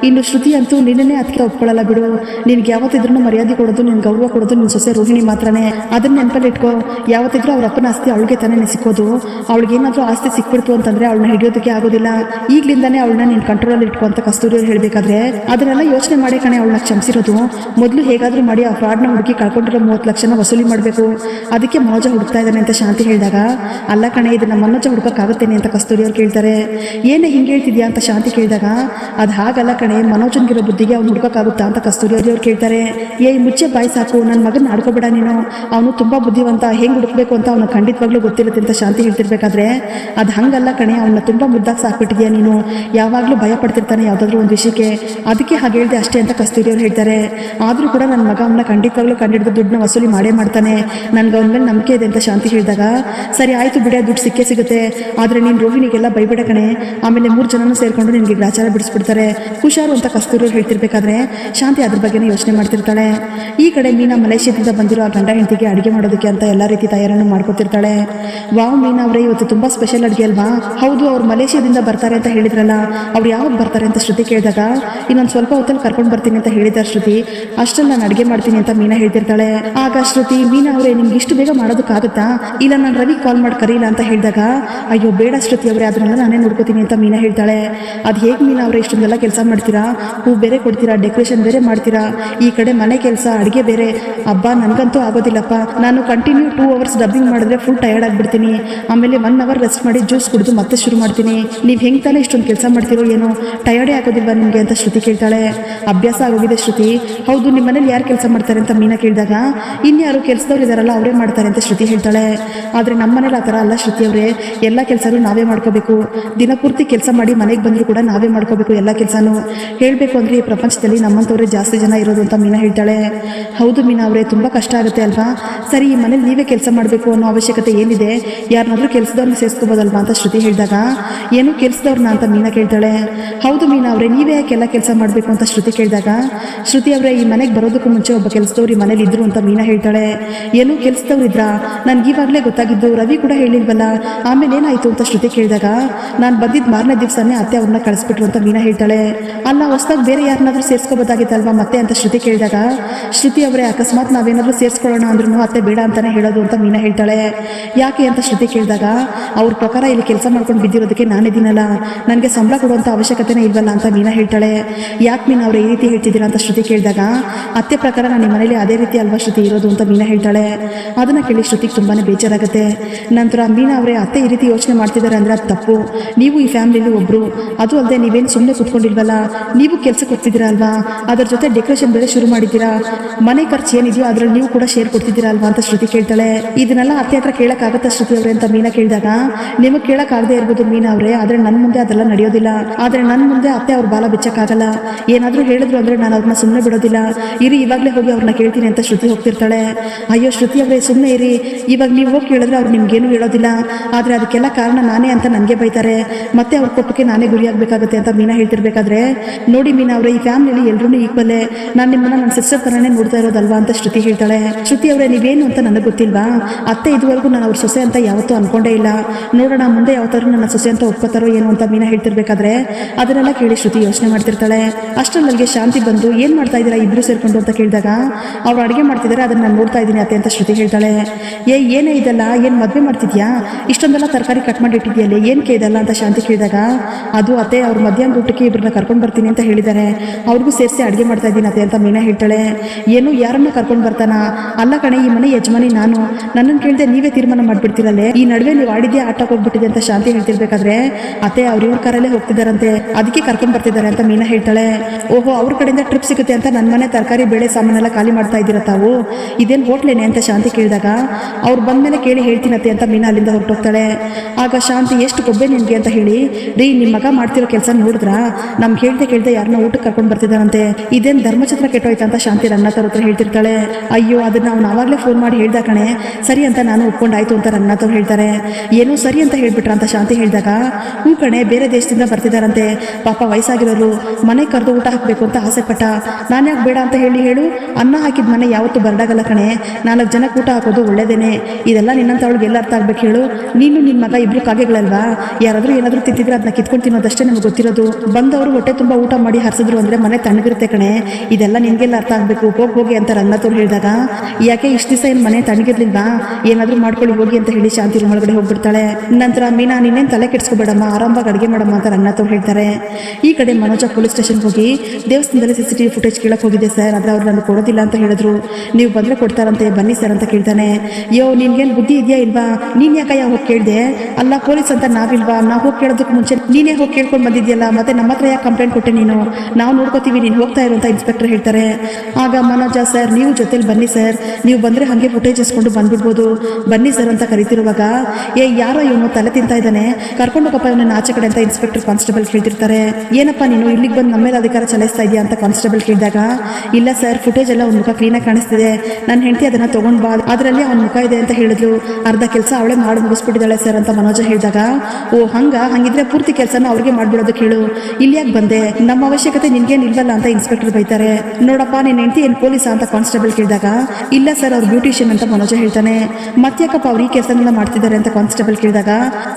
ಇನ್ನು ಶ್ರುತಿ ಅಂತೂ ನಿನ್ನನ್ನೇ ಅದಕ್ಕೆ ಒಪ್ಕೊಳ್ಳಲ್ಲ ಬಿಡು. ನಿನ್ಗೆ ಯಾವತ್ತಿದ್ರೂ ಮರ್ಯಾದೆ ಕೊಡೋದು, ನಿನ್ ಗೌರವ ಕೊಡೋದು ನಿನ್ನ ಸೊಸೆ ರೋಹಿಣಿ ಮಾತ್ರನೇ. ಅದನ್ನ ನೆನಪಲ್ಲಿ ಇಟ್ಕೋ. ಯಾವತ್ತಿದ್ರೂ ಅವ್ರ ಅಪ್ಪನ ಆಸ್ತಿ ಅವಳಿಗೆ ತಾನೇ ಸಿಕ್ಕೋದು ಅವಳಿಗೆ ಏನಾದ್ರೂ ಆಸ್ತಿ ಸಿಕ್ಬಿಡ್ತು ಅಂತಂದ್ರೆ ಅವಳನ್ನ ಹಿಡಿಯೋದಕ್ಕೆ ಆಗೋದಿಲ್ಲ. ಈಗ್ಲಿಂದಾನೇ ಅವಳನ್ನ ನಿನ್ ಕಂಟ್ರೋಲ್ ಇಟ್ಕೋ ಅಂತ ಕಸ್ತೂರಿ ಹೇಳ್ಬೇಕಾದ್ರೆ, ಅದನ್ನೆಲ್ಲ ಯೋಚನೆ ಮಾಡಿ ಕಣೆ ಅವಳನ್ನ ಕ್ಷಮಿಸಿರೋದು. ಮೊದಲು ಹೇಗಾದ್ರೂ ಮಾಡಿ ಆ ಫ್ರಾಡ್ನ ಹುಡುಗಿ ಕಳ್ಕೊಂಡಿರೋ ಮೂವತ್ತು ಲಕ್ಷನ ವಸೂಲಿ ಮಾಡಬೇಕು. ಅದಕ್ಕೆ ಮನೋಜ ಹುಡುಕ್ತಾ ಇದ್ದಾನೆ ಅಂತ ಶಾಂತಿ ಹೇಳಿದಾಗ, ಅಲ್ಲ ಕಣೆ, ಇದನ್ನ ಮನೋಜ ಹುಡುಕಕ್ಕಾಗುತ್ತೇನೆ ಅಂತ ಅವ್ರು ಕೇಳ್ತಾರೆ, ಏನೇ ಹಿಂಗೆ ಹೇಳ್ತಿದ್ಯಾ? ಅಂತ ಶಾಂತಿ ಕೇಳಿದಾಗ, ಅದು ಹಾಗಲ್ಲ ಕಣೆ, ಮನೋಜನ್ಗಿರೋ ಬುದ್ಧಿಗೆ ಅವ್ನು ಹುಡ್ಕೋಕ್ಕಾಗುತ್ತಾ? ಅಂತ ಕಸ್ತೂರಿ ಅವ್ರು ಕೇಳ್ತಾರೆ, ಏಯ್, ಮುಚ್ಚೆ ಬಾಯಿ ಸಾಕು ನನ್ನ ಮಗನ ಆಡ್ಕೋಬೇಡ ನೀನು. ಅವನು ತುಂಬಾ ಬುದ್ಧಿವಂತ, ಹೆಂಗೆ ಹುಡುಕ್ಬೇಕು ಅಂತ ಅವನು ಖಂಡಿತವಾಗ್ಲೂ ಗೊತ್ತಿರುತ್ತೆ ಅಂತ ಶಾಂತಿ ಹೇಳ್ತಿರ್ಬೇಕಾದ್ರೆ, ಅದು ಹಂಗಲ್ಲ ಕಣೆ ಅವನ್ನ ತುಂಬ ಮುದ್ದಾಗಿ ಸಾಕ್ಬಿಟ್ಟಿದ್ಯಾ ನೀನು? ಯಾವಾಗಲೂ ಭಯ ಪಡ್ತಿರ್ತಾನೆ ಯಾವುದಾದ್ರೂ ಒಂದು ವಿಷಯಕ್ಕೆ. ಅದಕ್ಕೆ ಹಾಗೆ ಹೇಳಿದೆ ಅಷ್ಟೇ ಅಂತ ಕಸ್ತೂರಿಯವ್ರು ಹೇಳ್ತಾರೆ. ಆದರೂ ಕೂಡ ನನ್ನ ಮಗ ಅವನ್ನ ಖಂಡಿತವಾಗ್ಲೂ ಕಂಡಿಡಿದು ದುಡ್ಡನ್ನ ವಸೂಲಿ ಮಾಡೇ ಮಾಡ್ತಾನೆ. ನನಗೆ ಅವನ ಮೇಲೆ ನಂಬಿಕೆ ಇದೆ ಅಂತ ಶಾಂತಿ ಹೇಳಿದಾಗ, ಸರಿ, ಆಯಿತು ಬಿಡ ದುಡ್ಡು ಸಿಕ್ಕೇ ಸಿಗುತ್ತೆ. ಆದರೆ ನೀನು ರೋಹಿಣಿಗೆಲ್ಲ ಬೈಬೇಡ ಕಣೆ. ಆಮೇಲೆ ಮೂರು ಜನನೂ ಸೇರ್ಕೊಂಡು ನಿನಗೆ ಗ್ರಾಚಾರ ಬಿಡಿಸ್ಬಿಡ್ತಾರೆ. ಹುಷಾರು ಅಂತ ಕಸ್ತೂರಿ ಹೇಳ್ತಿರ್ಬೇಕಾದ್ರೆ ಶಾಂತಿ ಅದ್ರ ಬಗ್ಗೆನೇ ಯೋಚನೆ ಮಾಡ್ತಿರ್ತಾಳೆ. ಈ ಕಡೆ ಮೀನಾ ಮಲೇಷ್ಯಾದಿಂದ ಬಂದಿರೋ ಆ ಗಂಡ ಹೆಂಡತಿಗೆ ಅಡುಗೆ ಮಾಡೋದಕ್ಕೆ ಅಂತ ಎಲ್ಲ ರೀತಿ ತಯಾರನ್ನು ಮಾಡ್ಕೊತಿರ್ತಾಳೆ. ವಾವ್ ಮೀನಾ ಅವರೇ, ಇವತ್ತು ತುಂಬಾ ಸ್ಪೆಷಲ್ ಅಡುಗೆ ಅಲ್ವಾ? ಹೌದು, ಅವ್ರು ಮಲೇಷ್ಯಾದಿಂದ ಬರ್ತಾರೆ ಅಂತ ಹೇಳಿದ್ರಲ್ಲ. ಅವ್ರು ಯಾವಾಗ ಬರ್ತಾರೆ ಅಂತ ಶ್ರುತಿ ಕೇಳಿದಾಗ? ಇನ್ನೊಂದು ಸ್ವಲ್ಪ ಹೊತ್ತಲ್ಲಿ ಕರ್ಕೊಂಡು ಬರ್ತೀನಿ ಅಂತ ಹೇಳಿದ ಶ್ರುತಿ. ಅಷ್ಟಲ್ಲಿ ನಾನು ಅಡುಗೆ ಮಾಡ್ತೀನಿ ಅಂತ ಮೀನಾ ಹೇಳ್ತಿರ್ತಾಳೆ. ಆಗ ಶ್ರುತಿ, ಮೀನಾ ಅವರೇ, ನಿಮ್ಗೆ ಇಷ್ಟು ಬೇಗ ಮಾಡೋದಕ್ಕಾಗುತ್ತಾ? ಇಲ್ಲ, ನಾನು ರವಿ ಕಾಲ್ ಮಾಡಿ ಕರೀಲ ಅಂತ ಹೇಳಿದಾಗ? ಅಯ್ಯೋ, ಬೇಡ ಶ್ರುತಿ. ಅವರೇ ಅದನ್ನೆಲ್ಲ ನಾನೇ ನೋಡ್ಕೋತೀನಿ ಅಂತ ಮೀನಾ ಹೇಳ್ತಾಳೆ. ಅದು ಹೇಗೆ ಮೀನಾ ಅವರೇ ಇಷ್ಟೊಂದೆಲ್ಲ ಕೆಲಸ ಮಾಡ್ತೀರಾ? ಹೂ ಬೇರೆ ಕೊಡ್ತೀರಾ? ಡೆಕೋರೇಷನ್ ಬೇರೆ ಮಾಡ್ತೀರಾ? ಈ ಕಡೆ ಮನೆ ಕೆಲಸ, ಅಡುಗೆ ಬೇರೆ. ಹಬ್ಬ ನನಗಂತೂ ಆಗೋದಿಲ್ಲಪ್ಪ. ನಾನು ಕಂಟಿನ್ಯೂ ಟೂ ಅವರ್ಸ್ ಡಬ್ಬಿಂಗ್ ಮಾಡಿದ್ರೆ ಫುಲ್ ಟಯರ್ಡ್ ಆಗಿಬಿಡ್ತೀನಿ. ಆಮೇಲೆ ಒನ್ ಅವರ್ ರೆಸ್ಟ್ ಮಾಡಿ ಜ್ಯೂಸ್ ಕುಡಿದು ಮತ್ತೆ ಶುರು ಮಾಡ್ತೀನಿ. ನೀವು ಹೆಂಗೆ ತಾನೇ ಇಷ್ಟೊಂದು ಕೆಲಸ ಮಾಡ್ತೀರೋ ಏನೋ? ಟಯರ್ಡೇ ಆಗೋದಿಲ್ವಾ ನಿಮಗೆ ಅಂತ ಶ್ರುತಿ ಕೇಳ್ತಾಳೆ. ಅಭ್ಯಾಸ ಆಗೋಗಿದೆ ಶ್ರುತಿ. ಹೌದು ನಿಮ್ಮ ಮನೇಲಿ ಯಾರು ಕೆಲಸ ಮಾಡ್ತಾರೆ ಅಂತ ಮೀನಾ ಕೇಳಿದಾಗ? ಇನ್ಯಾರು ಕೆಲಸದವ್ರು ಇದಾರಲ್ಲ, ಅವರೇ ಮಾಡ್ತಾರೆ ಅಂತ ಶ್ರುತಿ ಹೇಳ್ತಾಳೆ. ಆದರೆ ನಮ್ಮ ಮನೇಲಿ ಆ ಥರ ಅಲ್ಲ ಶ್ರುತಿ ಅವರೇ. ಎಲ್ಲ ಕೆಲಸನೂ ನಾವೇ ಮಾಡ್ಕೋಬೇಕು. ದಿನಪೂರ್ತಿ ಕೆಲಸ ಮಾಡಿ ಮನೆಗೆ ಬಂದರೂ ಕೂಡ ನಾವೇ ಮಾಡ್ಕೋಬೇಕು ಎಲ್ಲ ಕೆಲಸನೂ. ಹೇಳಬೇಕು ಅಂದರೆ ಈ ಪ್ರಪಂಚದಲ್ಲಿ ನಮ್ಮಂಥವ್ರೆ ಜಾಸ್ತಿ ಜನ ಇರೋದು ಅಂತ ಮೀನಾ ಹೇಳ್ತಾಳೆ. ಹೌದು ಮೀನಾ ಅವರೇ, ತುಂಬ ಕಷ್ಟ ಆಗುತ್ತೆ ಅಲ್ವಾ? ಸರಿ, ಈ ಮನೇಲಿ ನೀವೇ ಕೆಲಸ ಮಾಡಬೇಕು ಅನ್ನೋ ಅವಶ್ಯಕತೆ ಏನಿದೆ? ಯಾರನ್ನಾದ್ರೂ ಕೆಲಸದವ್ರನ್ನ ಸೇರಿಸ್ಕೋಬೋದಲ್ವಾ ಅಂತ ಶ್ರುತಿ ಹೇಳಿದಾಗ. ಏನು ಕೆಲಸದವ್ರನ್ನ ಅಂತ ಮೀನಾ ಕೇಳ್ತಾಳೆ. ಹೌದು ಮೀನಾ ಅವರೇ, ನೀವೇ ಯಾಕೆಲ್ಲ ಕೆಲಸ ಮಾಡಬೇಕು ಅಂತ ಶ್ರುತಿ ಕೇಳಿದಾಗ. ಶ್ರುತಿ ಅವರೇ, ಈ ಮನೆಗೆ ಬರೋದಕ್ಕೂ ಮುಂಚೆ ಒಬ್ಬ ಕೆಲಸದವ್ರು ಈ ಮನೇಲಿ ಇದ್ರು ಅಂತ ಮೀನಾ ಹೇಳ್ತಾಳೆ. ಏನು ಕೆಲಸದವ್ರು ಇದ್ರಾ ನನಗೆ ಈವಾಗಲೇ ಗೊತ್ತಾಗಿದ್ದು ರವಿ ಕೂಡ ಹೇಳಿಲ್ವಲ್ಲ? ಆಮೇಲೆ ಏನಾಯ್ತು ಅಂತ ಶ್ರುತಿ ಕೇಳಿದಾಗ, ನಾನು ಬಂದಿದ್ದ ಮಾರನೇ ದಿವಸನೇ ಅತ್ತೆ ಅವ್ರನ್ನ ಕಳಿಸ್ಬಿಟ್ರು ಅಂತ ಮೀನಾ ಹೇಳ್ತಾಳೆ. ಅಲ್ಲ, ಹೊಸ್ದಾಗಿ ಬೇರೆ ಯಾರನ್ನಾದ್ರೂ ಸೇರಿಸ್ಕೋಬೋದಾಗಿತ್ತಲ್ವಾ ಮತ್ತೆ? ಅಂತ ಶ್ರುತಿ ಕೇಳಿದಾಗ, ಶ್ರುತಿ ಅವರೇ, ಅಕಸ್ಮಾತ್ ನಾವೇನಾದ್ರೂ ಸೇರಿಸ್ಕೊಳ್ಳೋಣ ಅಂದ್ರೂ ಅತ್ತೆ ಬೇಡ ಅಂತಾನೆ ಹೇಳೋದು ಅಂತ ಮೀನಾ ಹೇಳ್ತಾಳೆ. ಯಾಕೆ? ಅಂತ ಶ್ರುತಿ ಕೇಳಿದಾಗ, ಅವ್ರ ಪ್ರಕಾರ ಇಲ್ಲಿ ಕೆಲಸ ಮಾಡ್ಕೊಂಡು ಬಿದ್ದಿರೋದಕ್ಕೆ ನಾನಿದ್ದೀನಲ್ಲ ನನಗೆ ಸಂಬಳ ಕೊಡುವಂಥ ಅವಶ್ಯಕತೆನೇ ಇಲ್ವಲ್ಲ? ಅಂತ ಮೀನಾ ಹೇಳ್ತಾಳೆ. ಯಾಕೆ ಮೀನಾ ಅವ್ರು ಈ ರೀತಿ ಹೇಳ್ತಿದ್ದೀರಾ? ಅಂತ ಶ್ರುತಿ ಕೇಳಿದಾಗ, ಅತ್ತೆ ಪ್ರಕಾರ ನಾನು ಮನೇಲಿ ಅದೇ ರೀತಿ ಅಲ್ವಾ ಶ್ರುತಿ ಇರೋದು? ಅಂತ ಮೀನಾ ಹೇಳ್ತಾಳೆ. ಅದನ್ನು ಕೇಳಿ ಶ್ರುತಿಗೆ ತುಂಬಾ ಬೇಜಾರಾಗುತ್ತೆ. ನಂತರ ಮೀನಾ ಅವರೇ, ಅತ್ತೆ ಈ ರೀತಿ ಯೋಚನೆ ಮಾಡ್ತಿದ್ದಾರೆ ಅಂದ್ರೆ ಅದು ತಪ್ಪು. ನೀವು ಈ ಫ್ಯಾಮಿಲಿಲಿ ಒಬ್ರು. ಅದು ಅಲ್ಲದೆ ನೀವೇನು ಸುಮ್ಮನೆ ಕುತ್ಕೊಂಡಿಲ್ವಲ್ಲ? ನೀವು ಕೆಲಸಕ್ಕೆ ಹೋಗ್ತಿದ್ದೀರಾ ಅಲ್ವಾ? ಅದ್ರ ಜೊತೆ ಡೆಕೋರೇಷನ್ ಬೇರೆ ಶುರು ಮಾಡಿದ್ದೀರಾ? ಮನೆ ಖರ್ಚು ಏನಿದೆಯೋ ಅದ್ರಲ್ಲಿ ನೀವು ಕೂಡ ಶೇರ್ ಕೊಡ್ತಿದ್ದೀರಾ ಅಲ್ವಾ ಅಂತ ಶ್ರುತಿ ಕೇಳ್ತಾಳೆ. ಇದನ್ನೆಲ್ಲ ಅತ್ತೆ ಹತ್ರ ಕೇಳಕ್ಕಾಗತ್ತಾ ಶ್ರುತಿ ಅವರೇ ಅಂತ ಮೀನಾ ಕೇಳಿದಾಗ? ನಿಮಗೆ ಕೇಳಕ್ಕಾಗದೇ ಇರ್ಬೋದು ಮೀನಾ ಅವರೇ, ಆದ್ರೆ ನನ್ನ ಮುಂದೆ ಅದೆಲ್ಲ ನಡೆಯೋದಿಲ್ಲ. ಆದ್ರೆ ನನ್ನ ಮುಂದೆ ಅತ್ತೆ ಅವ್ರ ಬಾಲ ಬಿಚ್ಚಕ್ಕಾಗಲ್ಲ. ಏನಾದ್ರೂ ಹೇಳಿದ್ರು ಅಂದ್ರೆ ನಾನು ಅವ್ರನ್ನ ಸುಮ್ಮನೆ ಬಿಡೋದಿಲ್ಲ. ಇರಿ, ಇವಾಗಲೇ ಹೋಗಿ ಅವ್ರನ್ನ ಕೇಳ್ತೀನಿ ಅಂತ ಶ್ರುತಿ ಹೋಗ್ತಿರ್ತಾಳೆ. ಅಯ್ಯೋ ಶ್ರುತಿ ಅವರೇ ಸುಮ್ಮನೆ ಇರಿ. ಇವಾಗ ನೀವು ಹೋಗಿ ಕೇಳಿದ್ರೆ ಅವ್ರು ನಿಮ್ಗೇನು ಹೇಳೋದಿಲ್ಲ. ಆದ್ರೆ ಅದಕ್ಕೆಲ್ಲ ಕಾರಣ ನಾನೇ ಅಂತ ನನಗೆ ಬೈತಾರೆ. ಮತ್ತೆ ಅವ್ರ ಕೋಪಕ್ಕೆ ನಾನೇ ಗುರಿಯಾಗಬೇಕಾಗುತ್ತೆ ಅಂತ ಮೀನಾ ಹೇಳ್ತಿರ್ಬೇಕಾದ್ರೆ, ನೋಡಿ ಮೀನಾ ಅವರೇ, ಈ ಫ್ಯಾಮಿಲಿಲಿ ಎಲ್ಲರೂ ಈಕ್ವಲ್ಲೇ ನಾನು ನಿಮ್ಮನ್ನ ನನ್ನ ಸಿಸ್ಟರ್ ಥರನೇ ನೋಡ್ತಾ ಇರೋದಲ್ವಾ? ಅಂತ ಶ್ರುತಿ ಹೇಳ್ತಾಳೆ. ಶ್ರುತಿ ಅವರೇ, ನೀವೇನು ಅಂತ ನನಗೆ ಗೊತ್ತಿಲ್ವಾ? ಅತ್ತೆ ಇದುವರೆಗೂ ನಾನು ಅವ್ರ ಸೊಸೆ ಅಂತ ಯಾವತ್ತೂ ಅನ್ಕೊಂಡೇ ಇಲ್ಲ. ನೋಡೋಣ, ಮುಂದೆ ಯಾವತ್ತಾದ್ರೂ ನನ್ನ ಸೊಸೆ ಅಂತ ಒಪ್ಕೋತಾರೋ ಏನು ಅಂತ ಮೀನಾ ಹೇಳ್ತಿರ್ಬೇಕಾದ್ರೆ, ಅದನ್ನೆಲ್ಲ ಕೇಳಿ ಶ್ರುತಿ ಯೋಚನೆ ಮಾಡ್ತಿರ್ತಾಳೆ. ಅಷ್ಟರಲ್ಲಿ ನನಗೆ ಶಾಂತಿ ಬಂದು ಏನು ಮಾಡ್ತಾ ಇದ್ದೀರಾ ಇಬ್ರು ಸೇರ್ಕೊಂಡು ಅಂತ ಕೇಳಿದಾಗ, ಅವ್ರು ಅಡುಗೆ ಮಾಡ್ತಿದ್ದಾರೆ ಅದನ್ನ ನಾನು ನೋಡ್ತಾ ಇದ್ದೀನಿ ಅತ್ತೆ ಅಂತ ಶ್ರುತಿ ಹೇಳ್ತಾಳೆ. ಏ ಏನೇ ಇದೆಲ್ಲ? ಏನು ಮದುವೆ ಮಾಡ್ತಿದ್ಯಾ? ಇಷ್ಟೊಂದೆಲ್ಲ ತರಕಾರಿ ಕಟ್ ಮಾಡಿ ಇಟ್ಟಿದ್ಯಲ್ಲ ಏನು ಇದಲ್ಲ ಅಂತ ಶಾಂತಿ ಕೇಳಿದಾಗ, ಅದು ಅತ್ತೆ, ಅವ್ರ ಮಧ್ಯಾಹ್ನ ಊಟಕ್ಕೆ ಇಬ್ಬರನ್ನ ಕರ್ಕೊಂಡು ಬರ್ತೀನಿ ಅಂತ ಹೇಳಿದ್ದಾರೆ ಅವ್ರಿಗೂ ಸೇರಿಸಿ ಅಡುಗೆ ಮಾಡ್ತಾ ಇದ್ದೀನಿ ಅತ್ತೆ, ಅಂತ ಮೀನಾ ಹೇಳ್ತಾಳೆ. ಏನು, ಯಾರನ್ನ ಕರ್ಕೊಂಡು ಬರ್ತಾನ? ಅಲ್ಲ ಕಣೆ, ಈ ಮನೆ ಯಜಮಾನಿ ನಾನು. ನನ್ನನ್ನು ಕೇಳಿದೆ ನೀವೇ ತೀರ್ಮಾನ ಮಾಡ್ಬಿಡ್ತೀರಲ್ಲೇ? ಈ ನಡುವೆ ನೀವು ಆಡಿದ್ದೆ ಆಟ ಹೋಗ್ಬಿಟ್ಟಿದೆ ಅಂತ ಶಾಂತಿ ಹೇಳ್ತಿರ್ಬೇಕಾದ್ರೆ, ಅತ್ತೆ, ಅವ್ರ ಇವ್ರ ಕಾರಲ್ಲೇ ಹೋಗ್ತಿದ್ದಾರಂತೆ ಅದಕ್ಕೆ ಕರ್ಕೊಂಡ್ ಬರ್ತಿದ್ದಾರೆ ಅಂತ ಮೀನಾ ಹೇಳ್ತಾಳೆ. ಓಹೋ, ಅವ್ರ ಕಡೆಯಿಂದ ಟ್ರಿಪ್ ಸಿಗುತ್ತೆ ಅಂತ ನನ್ನ ಮನೆ ತರಕಾರಿ, ಬೇಳೆ, ಸಾಮಾನೆಲ್ಲ ಖಾಲಿ ಮಾಡ್ತಾ ಇದ್ದೀರಾ ತಾವು? ಇದೇನು ಹೋಟ್ಲೇನೆ? ಅಂತ ಶಾಂತಿ ಕೇಳಿದಾಗ, ಅವ್ರು ಬಂದ್ಮೇಲೆ ಕೇಳಿ ಹೇಳ್ತೀನತ್ತೆ, ಅಂತ ಮೀನಾ ಅಲ್ಲಿಂದ ಹೊರಟೋಗ್ತಾಳೆ. ಆಗ ಶಾಂತಿ ಶಾಂತಿ ಎಷ್ಟು ಗೊಬ್ಬೆ ನಿನಗೆ ಅಂತ ಹೇಳಿ, ರೀ ನಿಮ್ಮ ಮಗ ಮಾಡ್ತಿರೋ ಕೆಲಸ ನೋಡಿದ್ರ? ನಮ್ಗೆ ಹೇಳ್ದೆ ಕೇಳ್ದೆ ಯಾರನ್ನ ಊಟಕ್ಕೆ ಕರ್ಕೊಂಡು ಬರ್ತಿದ್ದಾರಂತೆ ಇದೇನು ಧರ್ಮಛತ್ರ ಕೆಟ್ಟೋಯ್ತು ಅಂತ ಶಾಂತಿ ರನ್ನ ಹತ್ರ ಹೇಳ್ತಿರ್ತಾಳೆ. ಅಯ್ಯೋ, ಅದನ್ನ ಅವ್ನು ಆವಾಗಲೇ ಫೋನ್ ಮಾಡಿ ಹೇಳ್ದ ಕಣೆ. ಸರಿ ಅಂತ ನಾನು ಒಪ್ಕೊಂಡಾಯ್ತು ಅಂತ ರನ್ನ ಅವ್ರು ಹೇಳ್ತಾರೆ. ಏನೋ ಸರಿ ಅಂತ ಹೇಳ್ಬಿಟ್ರ ಅಂತ ಶಾಂತಿ ಹೇಳಿದಾಗ, ಹ್ಞೂ ಕಣೆ, ಬೇರೆ ದೇಶದಿಂದ ಬರ್ತಿದ್ದಾರಂತೆ ಪಾಪ ವಯಸ್ಸಾಗಿರೋರು, ಮನೆ ಕರೆದು ಊಟ ಹಾಕಬೇಕು ಅಂತ ಆಸೆ ಪಟ್ಟ. ನಾನು ಯಾಕೆ ಬೇಡ ಅಂತ ಹೇಳಿ ಹೇಳು. ಅನ್ನ ಹಾಕಿದ ಮನೆ ಯಾವತ್ತೂ ಬರಡಾಗಲ್ಲ ಕಣೆ. ನಾಲ್ಕು ಜನಕ್ಕೆ ಊಟ ಹಾಕೋದು ಒಳ್ಳೇದೇನೆ. ಇದೆಲ್ಲ ನಿನ್ನಂತ ಅವಳಿಗೆ ಎಲ್ಲ ಅರ್ಥ ಆಗ್ಬೇಕು ಹೇಳು. ನೀನು ನಿನ್ನ ಮಗ ಇಬ್ರು ಕಾಗೆಗಳಲ್ವಾ ಯಾರಾದರೂ ಏನಾದರೂ ತಿಂತಿದ್ರೆ ಅದನ್ನ ಕಿತ್ಕೊಂಡು ತಿನ್ನೋದಷ್ಟೇ ನಮ್ಗೆ ಗೊತ್ತಿರೋದು. ಬಂದವರು ಹೊಟ್ಟೆ ತುಂಬ ಊಟ ಮಾಡಿ ಹರಿಸಿದ್ರು ಅಂದ್ರೆ ಮನೆ ತಣ್ಣಗಿರುತ್ತೆ ಕಣೆ. ಇದೆಲ್ಲ ನಿನಗೆಲ್ಲ ಅರ್ಥ ಆಗಬೇಕು. ಹೋಗಿ ಹೋಗಿ ಅಂತ ರಂಗನಾಥವ್ರು ಹೇಳಿದಾಗ, ಯಾಕೆ ಇಷ್ಟು ದಿವಸ ಏನು ಮನೆ ತಣ್ಣಗಿರ್ಲಿಲ್ವಾ? ಏನಾದರೂ ಮಾಡ್ಕೊಳ್ಳಿ, ಹೋಗಿ ಅಂತ ಹೇಳಿ ಶಾಂತಿ ರೂಮ್ ಒಳಗಡೆ ಹೋಗ್ಬಿಡ್ತಾಳೆ. ನಂತರ ಮೀನಾ ನಿನ್ನೇನು ತಲೆ ಕೆಡ್ಸ್ಕೊಬೇಡಮ್ಮ ಆರಾಮಾಗಿ ಅಡುಗೆ ಮಾಡಮ್ಮ, ಅಂತ ರಂಗನಾಥವ್ರು ಹೇಳ್ತಾರೆ. ಈ ಕಡೆ ಮನೋಜ ಪೊಲೀಸ್ ಸ್ಟೇಷನ್ಗೆ ಹೋಗಿ, ದೇವಸ್ಥಾನದಲ್ಲಿ C C T V footage ಕೇಳಕ್ಕೆ ಹೋಗಿದೆ ಸರ್, ಆದರೆ ಅವ್ರು ನನಗೆ ಕೊಡೋದಿಲ್ಲ ಅಂತ ಹೇಳಿದ್ರು. ನೀವು ಬಂದರೆ ಕೊಡ್ತಾರಂತೆ, ಬನ್ನಿ ಸರ್, ಅಂತ ಕೇಳ್ತಾನೆ ಯೋ, ನಿನ್ಗೇನು ಬುದ್ಧಿ ಇದೆಯಾ ಇಲ್ವಾ? ನೀನು ಯಾಕೆ ಹೋಗಿ ಕೇಳಿದೆ? ಅಲ್ಲ, ಪೊಲೀಸ್ ಅಂತ ನಾವಿಲ್ವಾ? ನಾವು ಹೋಗಿ ಕೇಳೋದಕ್ಕೆ ಮುಂಚೆ ನೀನೇ ಹೋಗಿ ಕೇಳ್ಕೊಂಡು ಬಂದಿದ್ಯಲ್ಲ, ಮತ್ತೆ ನಮ್ಮ ಹತ್ರ ಯಾಕೆ ಕಂಪ್ಲೇಂಟ್ ಕೊಟ್ಟೆ ನೀನು? ನಾವು ನೋಡ್ಕೋತೀವಿ, ನೀನು ಹೋಗ್ತಾ ಇರುವಂತ ಇನ್ಸ್ಪೆಕ್ಟರ್ ಹೇಳ್ತಾರೆ. ಆಗ ಮನೋಜ, ಸರ್, ನೀವು ಜೊತೆಲಿ ಬನ್ನಿ, ಸರ್. ನೀವು ಬಂದರೆ ಹಾಗೆ ಫುಟೇಜ್ ಇಸ್ಕೊಂಡು ಬಂದ್ಬಿಡ್ಬೋದು. ಬನ್ನಿ, ಸರ್, ಅಂತ ಕರಿತಿರುವಾಗ, ಏ, ಯಾರೋ ಇವನು ತಲೆ ತಿಂತಾ ಇದ್ದಾನೆ. ಕರ್ಕೊಂಡು ಹೋಗಪ್ಪ ಇವನನ್ನ ಆಚೆ ಕಡೆ ಅಂತ ಇನ್ಸ್ಪೆಕ್ಟರ್ ಕಾನ್ಸ್ಟೇಬಲ್ ಕೇಳ್ತಿರ್ತಾರೆ. ಏನಪ್ಪ ನೀನು? ಇಲ್ಲಿಗೆ ಬಂದು ನಮ್ಮ ಮೇಲೆ ಅಧಿಕಾರ ಚಲಾಯಿಸ್ತಾ ಇದೆಯಾ? ಅಂತ ಕಾನ್ಸ್ಟೇಬಲ್ ಕೇಳಿದಾಗ, ಇಲ್ಲ, ಸರ್ ಫುಟೇಜ್ ಎಲ್ಲ ಅವ್ನ ಮುಖ ಕ್ಲೀನಾಗಿ ಕಾಣಿಸ್ತಿದೆ. ನನ್ನ ಹೆಂಡತಿ ಅದನ್ನ ತಗೊಂಡ್ ಬಾ. ಅದರಲ್ಲಿ ಅವ್ನ ಮುಖ ಇದೆ ಅಂತ ಹೇಳಿದ್ಲು. ಅರ್ಧ ಕೆಲಸ ಅವಳೇ ಮಾಡಿ ಮುಗಿಸ್ಬಿಟ್ಟಿದ್ದಾಳೆ, ಸರ್, ಅಂತ ಮನೋಜ ಹೇಳಿದಾಗ ಓ, ಹಂಗ? ಹಂಗಿದ್ರೆ ಪೂರ್ತಿ ಕೆಲಸನ ಅವ್ರಿಗೆ ಮಾಡ್ಬಿಡೋದು ಕೇಳು. ಇಲ್ಲಿ ಯಾಕೆ ಬಂದೆ? ನಮ್ಮ ಅವಶ್ಯಕತೆ ನಿನ್ಗೇನು ಇಲ್ವಲ್ಲ ಅಂತ ಇನ್ಸ್ಪೆಕ್ಟರ್ ಬೈತಾರೆ. ನೋಡಪ್ಪ ನಿನ್ನ ಹೆಂಡತಿ ಏನು ಪೊಲೀಸ್ ಅಂತ ಕಾನ್ಸ್ಟೇಬಲ್ ಕೇಳಿದಾಗ, ಇಲ್ಲ ಸರ್, ಅವ್ರ ಬ್ಯೂಟಿಷಿಯನ್ ಅಂತ ಮನೋಜ ಹೇಳ್ತಾನೆ. ಮತ್ತ್ಯಾಕಪ್ಪ ಅವ್ರು ಈ ಕೆಲಸನೆಲ್ಲ ಮಾಡ್ತಿದ್ದಾರೆ ಅಂತ ಕಾನ್ಸ್ಟೇಬಲ್ ಕೇಳಿದಾಗ,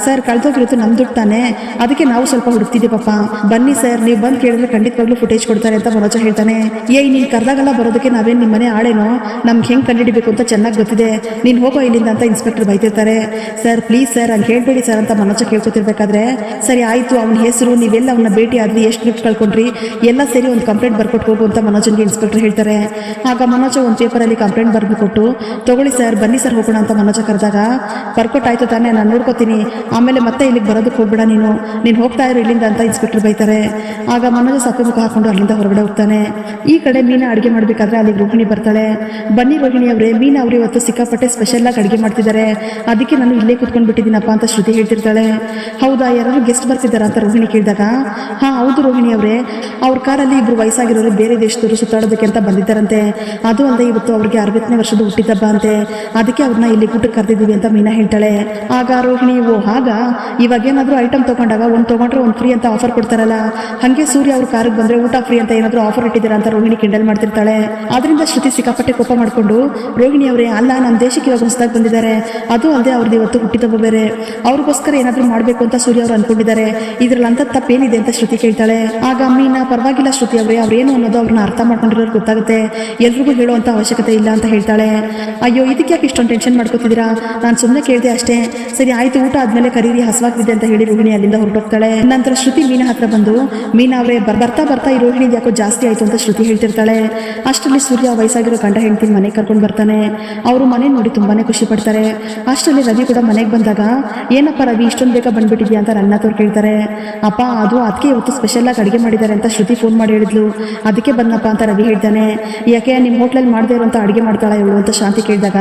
ಸರ್, ಕಳ್ದೋಗಿರೋದು ನಮ್ ದುಡ್ಡು ತಾನೆ. ಅದಕ್ಕೆ ನಾವು ಸ್ವಲ್ಪ ಹುಡುಕ್ತಿದ್ದೆ ಪಾಪ. ಬನ್ನಿ ಸರ್, ನೀವು ಬಂದ್ ಕೇಳಿದ್ರೆ ಖಂಡಿತವಾಗ್ಲೂ ಫುಟೇಜ್ ಕೊಡ್ತಾರೆ ಅಂತ ಮನೋಜ ಹೇಳ್ತಾನೆ. ಏಯ್ ನೀನು ಕರ್ದಾಗೆಲ್ಲ ಬರೋದಕ್ಕೆ ನಾವೇನ್ ನಿಮ್ ಮನೆ ಆಳೇನೋ? ನಮ್ಗೆ ಹೆಂಗೆ ಕಂಡುಹಿಡಿಬೇಕು ಅಂತ ಚೆನ್ನಾಗಿ ಗೊತ್ತಿದೆ. ನೀನು ಹೋಗೋ ಇಲ್ಲಿಂದ ಅಂತ ಇನ್ಸ್ಪೆಕ್ಟರ್ ಬೈತಿರ್ತಾರೆ. ಸರ್, ಪ್ಲೀಸ್ ಸರ್, ಹಂಗೆ ಹೇಳ್ಬೇಡಿ ಸರ್ ಅಂತ ಮನೋಜ ಕೇಳ್ಕೊತಿರ್ಬೇಕಾದ್ರೆ, ಸರಿ ಆಯ್ತು, ಅವನ ಹೆಸರು, ನೀವೆಲ್ಲ ಅವನ ಭೇಟಿ ಆದ್ರಿ ಎಷ್ಟು ಗಿಫ್ಟ್ ಕಳ್ಕೊಂಡ್ರಿ? ಎಲ್ಲ ಸೇರಿ ಒಂದು ಕಂಪ್ಲೇಂಟ್ ಬರ್ಕೊಟ್ಟು ಹೋಗು ಅಂತ ಮನೋಜನ್ಗೆ ಇನ್ಸ್ಪೆಕ್ಟರ್ ಹೇಳ್ತಾರೆ. ಆಗ ಮನೋಜ ಒಂದು ಪೇಪರಲ್ಲಿ ಕಂಪ್ಲೇಂಟ್ ಬರ್ಬಿಟ್ಟು ತಗೊಳ್ಳಿ ಸರ್ ಬನ್ನಿ ಸರ್ ಹೋಗೋಣ ಅಂತ ಮನೋಜ ಕರೆದಾಗ, ಬರ್ಕೊಟ್ಟಾಯ್ತು ತಾನೇ, ನಾನು ನೋಡ್ಕೋತೀನಿ. ಆಮೇಲೆ ಮತ್ತೆ ಇಲ್ಲಿಗೆ ಬರೋದಕ್ಕೆ ಹೋಗ್ಬೇಡ ನೀನು. ನೀನು ಹೋಗ್ತಾ ಇರೋ ಇಲ್ಲಿಂದ ಅಂತ ಇನ್ಸ್ಪೆಕ್ಟರ್ ಬೈತಾರೆ. ಆಗ ಮನೋಜ ಸಪ್ಪೆ ಮುಖ ಹಾಕೊಂಡು ಅಲ್ಲಿಂದ ಹೊರಗಡೆ ಹೋಗ್ತಾನೆ. ಈ ಕಡೆ ಮೀನಾ ಅಡುಗೆ ಮಾಡಬೇಕಾದ್ರೆ ಅಲ್ಲಿ ರೋಹಿಣಿ ಬರ್ತಾಳೆ. ಬನ್ನಿ ರೋಹಿಣಿ ಅವರೇ, ಮೀನಾ ಅವರು ಇವತ್ತು ಸಿಕ್ಕಾಪಟ್ಟೆ ಸ್ಪೆಷಲ್ ಆಗಿ ಅಡುಗೆ ಮಾಡ್ತಿದ್ದಾರೆ. ಅದಕ್ಕೆ ನಾನು ಇಲ್ಲೇ ಕುತ್ಕೊಂಡು ಬಿಟ್ಟಿದ್ದೀನಪ್ಪ ಅಂತ ಶ್ರುತಿ ಹೇಳ್ತಿರ್ತಾಳೆ ಹೌದಾ, ಯಾರಾದ್ರೂ ಗೆಸ್ಟ್ ಬರ್ತಿದ್ದಾರ ಅಂತ ರೋಹಿಣಿ ಕೇಳಿದಾಗ, ಹಾ, ಹೌದು ರೋಹಿಣಿ ಅವರೇ. ಅವ್ರ ಕಾರಲ್ಲಿ ಇಬ್ರು ವಯಸ್ಸಾಗಿರೋರು ಬೇರೆ ದೇಶದವರು ಸುತ್ತಾಡೋದಕ್ಕೆ ಅಂತ ಬಂದಿದ್ದಾರಂತೆ. ಅದು ಅಲ್ಲದೆ ಇವತ್ತು ಅವ್ರಿಗೆ ಅರವತ್ತನೇ ವರ್ಷದ ಹುಟ್ಟಿದಬ್ಬ ಅಂತೆ. ಅದಕ್ಕೆ ಅವ್ರನ್ನ ಇಲ್ಲಿ ಊಟಕ್ಕೆ ಕರೆದಿದ್ದೀವಿ ಅಂತ ಮೀನಾ ಹೇಳ್ತಾಳೆ. ಆಗ ರೋಹಿಣಿ, ಓ ಆಗ ಇವಾಗ ಏನಾದರೂ ಐಟಮ್ ತಗೊಂಡಾಗ ಒಂದು ತಗೊಂಡ್ರೆ ಒಂದು ಫ್ರೀ ಅಂತ ಆಫರ್ ಕೊಡ್ತಾರಲ್ಲ. ಹಾಗೆ ಸೂರ್ಯ ಅವ್ರ ಕಾರಿಗೆ ಬಂದ್ರೆ ಊಟ ಫ್ರೀ ಅಂತ ಏನಾದರೂ ಆಫರ್ ಇಟ್ಟಿದ್ದೀರಾ ಅಂತ ರೋಹಿಣಿ ಕಿಂಡಲ್ ಮಾಡ್ತಿರ್ತಾಳೆ. ಅದರಿಂದ ಶ್ರುತಿ ಸಿಕ್ಕಾಪಟ್ಟೆ ಕೋಪ ಮಾಡಿಕೊಂಡು, ರೋಹಿಣಿ ಅವರೇ, ಅಲ್ಲ ನಮ್ಮ ದೇಶಕ್ಕೆ ಇವಾಗ ಹೊಸದಾಗಿ ಬಂದಿದ್ದಾರೆ. ಅದು ಅಲ್ಲದೆ ಅವ್ರದ್ದು ಇವತ್ತು ಹುಟ್ಟಿದಬ್ಬ ಬೇರೆ. ಅವ್ರಿಗೋಸ್ಕರ ಏನಾದರೂ ಮಾಡಬೇಕು ಅಂತ ಸೂರ್ಯ ಅವರು ಅನ್ಕೊಂಡಿದ್ದಾರೆ. ಇದ್ರಲ್ಲಿ ಅಂತ ತಪ್ಪೇನಿದೆ ಅಂತ ಶ್ರುತಿ ಕೇಳ್ತಾಳೆ. ಆಗ ಮೀನಾ ಪರವಾಗಿಲ್ಲ ಶ್ರುತಿ ಅವರೇ. ಅವ್ರೇನು ಅನ್ನೋದು ಅವ್ರನ್ನ ಅರ್ಥ ಮಾಡ್ಕೊಂಡಿರೋರು ಗೊತ್ತಾಗುತ್ತೆ. ಎಲ್ರಿಗೂ ಹೇಳುವಂತ ಅವಶ್ಯಕತೆ ಇಲ್ಲ ಅಂತ ಹೇಳ್ತಾಳೆ. ಅಯ್ಯೋ, ಇದಕ್ಕೆ ಯಾಕೆ ಇಷ್ಟೊಂದು ಟೆನ್ಷನ್ ಮಾಡ್ಕೋತಿದ್ದೀರಾ? ನಾನು ಸುಮ್ಮನೆ ಕೇಳಿದೆ ಅಷ್ಟೇ. ಸರಿ, ಆಯ್ತು, ಊಟ ಆದ್ಮೇಲೆ ಕರೀರಿ, ಹಸುವಾಗ್ತಿದೆ ಅಂತ ಹೇಳಿ ರೋಹಿಣಿ ಅಲ್ಲಿಂದ ಹೊರಟೋಗ್ತಾಳೆ. ನಂತರ ಶ್ರುತಿ ಮೀನಾ ಹತ್ರ ಬಂದು, ಮೀನಾ ಅವರೇ, ಬರ್ತಾ ಬರ್ತಾ ಈ ರೋಹಿಣಿ ಯಾಕೋ ಜಾಸ್ತಿ ಆಯ್ತು ಅಂತ ಶ್ರುತಿ ಹೇಳ್ತಿರ್ತಾಳೆ. ಅಷ್ಟರಲ್ಲಿ ಸೂರ್ಯ ವಯಸ್ಸಾಗಿರೋ ಗಂಡ ಹೆಂಡತಿ ಮನೆಗೆ ಕರ್ಕೊಂಡು ಬರ್ತಾನೆ. ಅವರು ಮನೆ ನೋಡಿ ತುಂಬಾನೇ ಖುಷಿ ಪಡ್ತಾರೆ. ಅಷ್ಟರಲ್ಲಿ ರವಿ ಕೂಡ ಮನೆಗೆ ಬಂದಾಗ, ಏನಪ್ಪ ರವಿ ಇಷ್ಟೊಂದು ಬೇಗ ಬಂದ್ಬಿಟ್ಟಿದ್ಯಾ ಅಂತ ನನ್ನ ತೋರ್ ಕೇಳ್ತಾರೆ. ಅಪ್ಪ, ಅದು ಅದಕ್ಕೆ ಇವತ್ತು ಸ್ಪೆಷಲ್ ಆಗಿ ಅಡುಗೆ ಮಾಡಿದ್ದಾರೆ ಅಂತ ಶ್ರುತಿ ಫೋನ್ ಮಾಡಿ ಹೇಳಿದ್ಲು. ಅದಕ್ಕೆ ಬಂದಪ್ಪ ಅಂತ ರವಿ ಹೇಳ್ತಾನೆ. ಯಾಕೆ ನಿಮ್ಮ ಹೋಟ್ಲಲ್ಲಿ ಮಾಡದೇ ಇರುವಂತ ಅಡುಗೆ ಮಾಡ್ತಾಳೆ ಇವಳು ಅಂತ ಶಾಂತಿ ಕೇಳಿದಾಗ,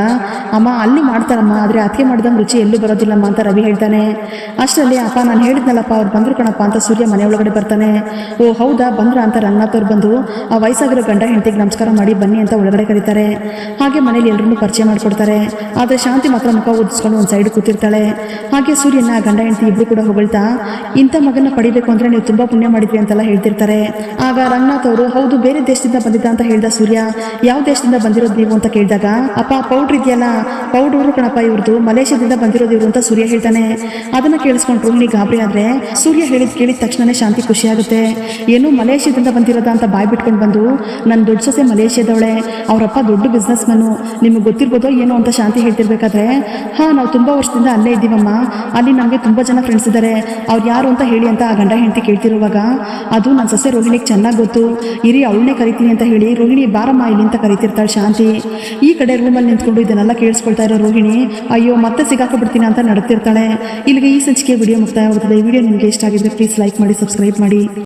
ಅಮ್ಮ, ಅಲ್ಲಿ ಮಾಡ್ತಾರಮ್ಮ ಆದರೆ ಅದಕ್ಕೆ ಮಾಡಿದಂಗೆ ರುಚಿ ಎಲ್ಲೂ ಬರೋದಿಲ್ಲಮ್ಮ ಅಂತ ರವಿ ಹೇಳ್ತಾನೆ. ಅಷ್ಟರಲ್ಲಿ, ಅಪ್ಪ, ನಾನು ಹೇಳಿದ್ನಲ್ಲಪ್ಪ, ಅವ್ರು ಬಂದ್ರು ಕಣಪ್ಪ ಅಂತ ಸೂರ್ಯ ಮನೆ ಒಳಗಡೆ ಬರ್ತಾನೆ. ಓ, ಹೌದಾ, ಬಂದ್ರ ಅಂತ ರಂಗನಾಥ್ ಅವ್ರು ಬಂದು, ಆ ವಯಸ್ಸಾಗಿರೋ ಗಂಡ ಹೆಂಡತಿಗೆ ನಮಸ್ಕಾರ ಮಾಡಿ ಬನ್ನಿ ಅಂತ ಒಳಗಡೆ ಕರೀತಾರೆ. ಹಾಗೆ ಮನೇಲಿ ಎಲ್ಲರನ್ನೂ ಪರಿಚಯ ಮಾಡಿಕೊಡ್ತಾರೆ. ಆದರೆ ಶಾಂತಿ ಮಾತ್ರ ಮುಖ ಓದಿಸ್ಕೊಂಡು ಒಂದು ಸೈಡ್ ಕೂತಿರ್ತಾಳೆ. ಹಾಗೆ ಸೂರ್ಯನ ಗಂಡ ಹೆಂಡತಿ ಇಬ್ರು ಕೂಡ ಹೊಗಳ್ತಾ, ಇಂಥ ಮಗನ ಪಡಿಬೇಕು ಅಂದ್ರೆ ನೀವು ತುಂಬಾ ಪುಣ್ಯ ಮಾಡಿದ್ವಿ ಅಂತೆಲ್ಲ ಹೇಳ್ತಿರ್ತಾರೆ. ಆಗ ರಂಗನಾಥ್ ಅವರು, ಹೌದು, ಬೇರೆ ದೇಶದಿಂದ ಬಂದಿದ್ದ ಅಂತ ಹೇಳ್ದ ಸೂರ್ಯ, ಯಾವ ದೇಶದಿಂದ ಬಂದಿರೋದು ನೀವು ಅಂತ ಕೇಳಿದಾಗ, ಅಪ್ಪ, ಪೌಡ್ರ್ ಇದೆಯಲ್ಲ, ಪೌಡ್ರು ಕಣಪ್ಪ ಇವ್ರದ್ದು ಮಲೇಷ್ಯಾದಿಂದ ಬಂದಿರೋದು ಇವರು ಅಂತ ಸೂರ್ಯ ಹೇಳ್ತಾನೆ. ಅದನ್ನ ಕೇಳಿಸ್ಕೊಂಡು ನೀ ಗಾಬರಿ ಆದ್ರೆ ಸೂರ್ಯ ಹೇಳಿದ್ ಕೇಳಿದ ತಕ್ಷಣನೇ ಶಾಂತಿ ಖುಷಿ ಆಗುತ್ತೆ ಏನು ಮಲೇಷ್ಯಾದಿಂದ ಬಂದಿರೋದ ಅಂತ ಬಾಯ್ ಬಿಟ್ಕೊಂಡು ಬಂದು ನನ್ನ ದೊಡ್ಡ ಸೊಸೆ ಮಲೇಷ್ಯಾದವಳೆ, ಅವರಪ್ಪ ದೊಡ್ಡ ಬಿಸ್ನೆಸ್ ಮನು ನಿಮಗೆ ಗೊತ್ತಿರ್ಬೋದೋ ಏನೋ ಅಂತ ಶಾಂತಿ ಹೇಳ್ತಿರ್ಬೇಕಾದ್ರೆ, ಹಾ, ನಾವು ತುಂಬಾ ವರ್ಷದಿಂದ ಅಲ್ಲೇ ಇದ್ದೀವಮ್ಮ, ಅಲ್ಲಿ ನಮಗೆ ತುಂಬ ಜನ ಫ್ರೆಂಡ್ಸ್ ಇದ್ದಾರೆ ಅವ್ರು ಯಾರು ಅಂತ ಹೇಳಿ ಅಂತ ಆ ಗಂಡ ಹೆಂಡತಿ ಕೇಳ್ತಿರುವಾಗ, ಅದು ನನ್ನ ಸಸ್ಯ ರೋಹಿಣಿಗೆ ಚೆನ್ನಾಗಿ ಗೊತ್ತು. ಇರಿ ಅವಳನ್ನೇ ಕರಿತೀನಿ ಅಂತ ಹೇಳಿ ರೋಹಿಣಿ, ಬಾರಮ್ಮ ಇಲ್ಲಿ ಅಂತ ಕರಿತಿರ್ತಾಳೆ ಶಾಂತಿ. ಈ ಕಡೆ ರೂಮಲ್ಲಿ ನಿಂತ್ಕೊಂಡು ಇದನ್ನೆಲ್ಲ ಕೇಳಿಸ್ಕೊಳ್ತಾ ಇರೋ ರೋಹಿಣಿ, ಅಯ್ಯೋ, ಮತ್ತೆ ಸಿಗಾಕೊಬಿಡ್ತೀನಿ ಅಂತ ನಡ್ತಿರ್ತಾಳೆ. ಇಲ್ಲಿಗೆ ಈ ಸಂಚಿಕೆ ವಿಡಿಯೋ ಮುಕ್ತಾಯವಾಗುತ್ತದೆ. ಈ ವಿಡಿಯೋ ನಿಮಗೆ ಇಷ್ಟ ಆಗಿದ್ದರೆ ಪ್ಲೀಸ್ ಲೈಕ್ ಮಾಡಿ ಸಬ್ಸ್ಕ್ರೈಬ್ ಮಾಡಿ.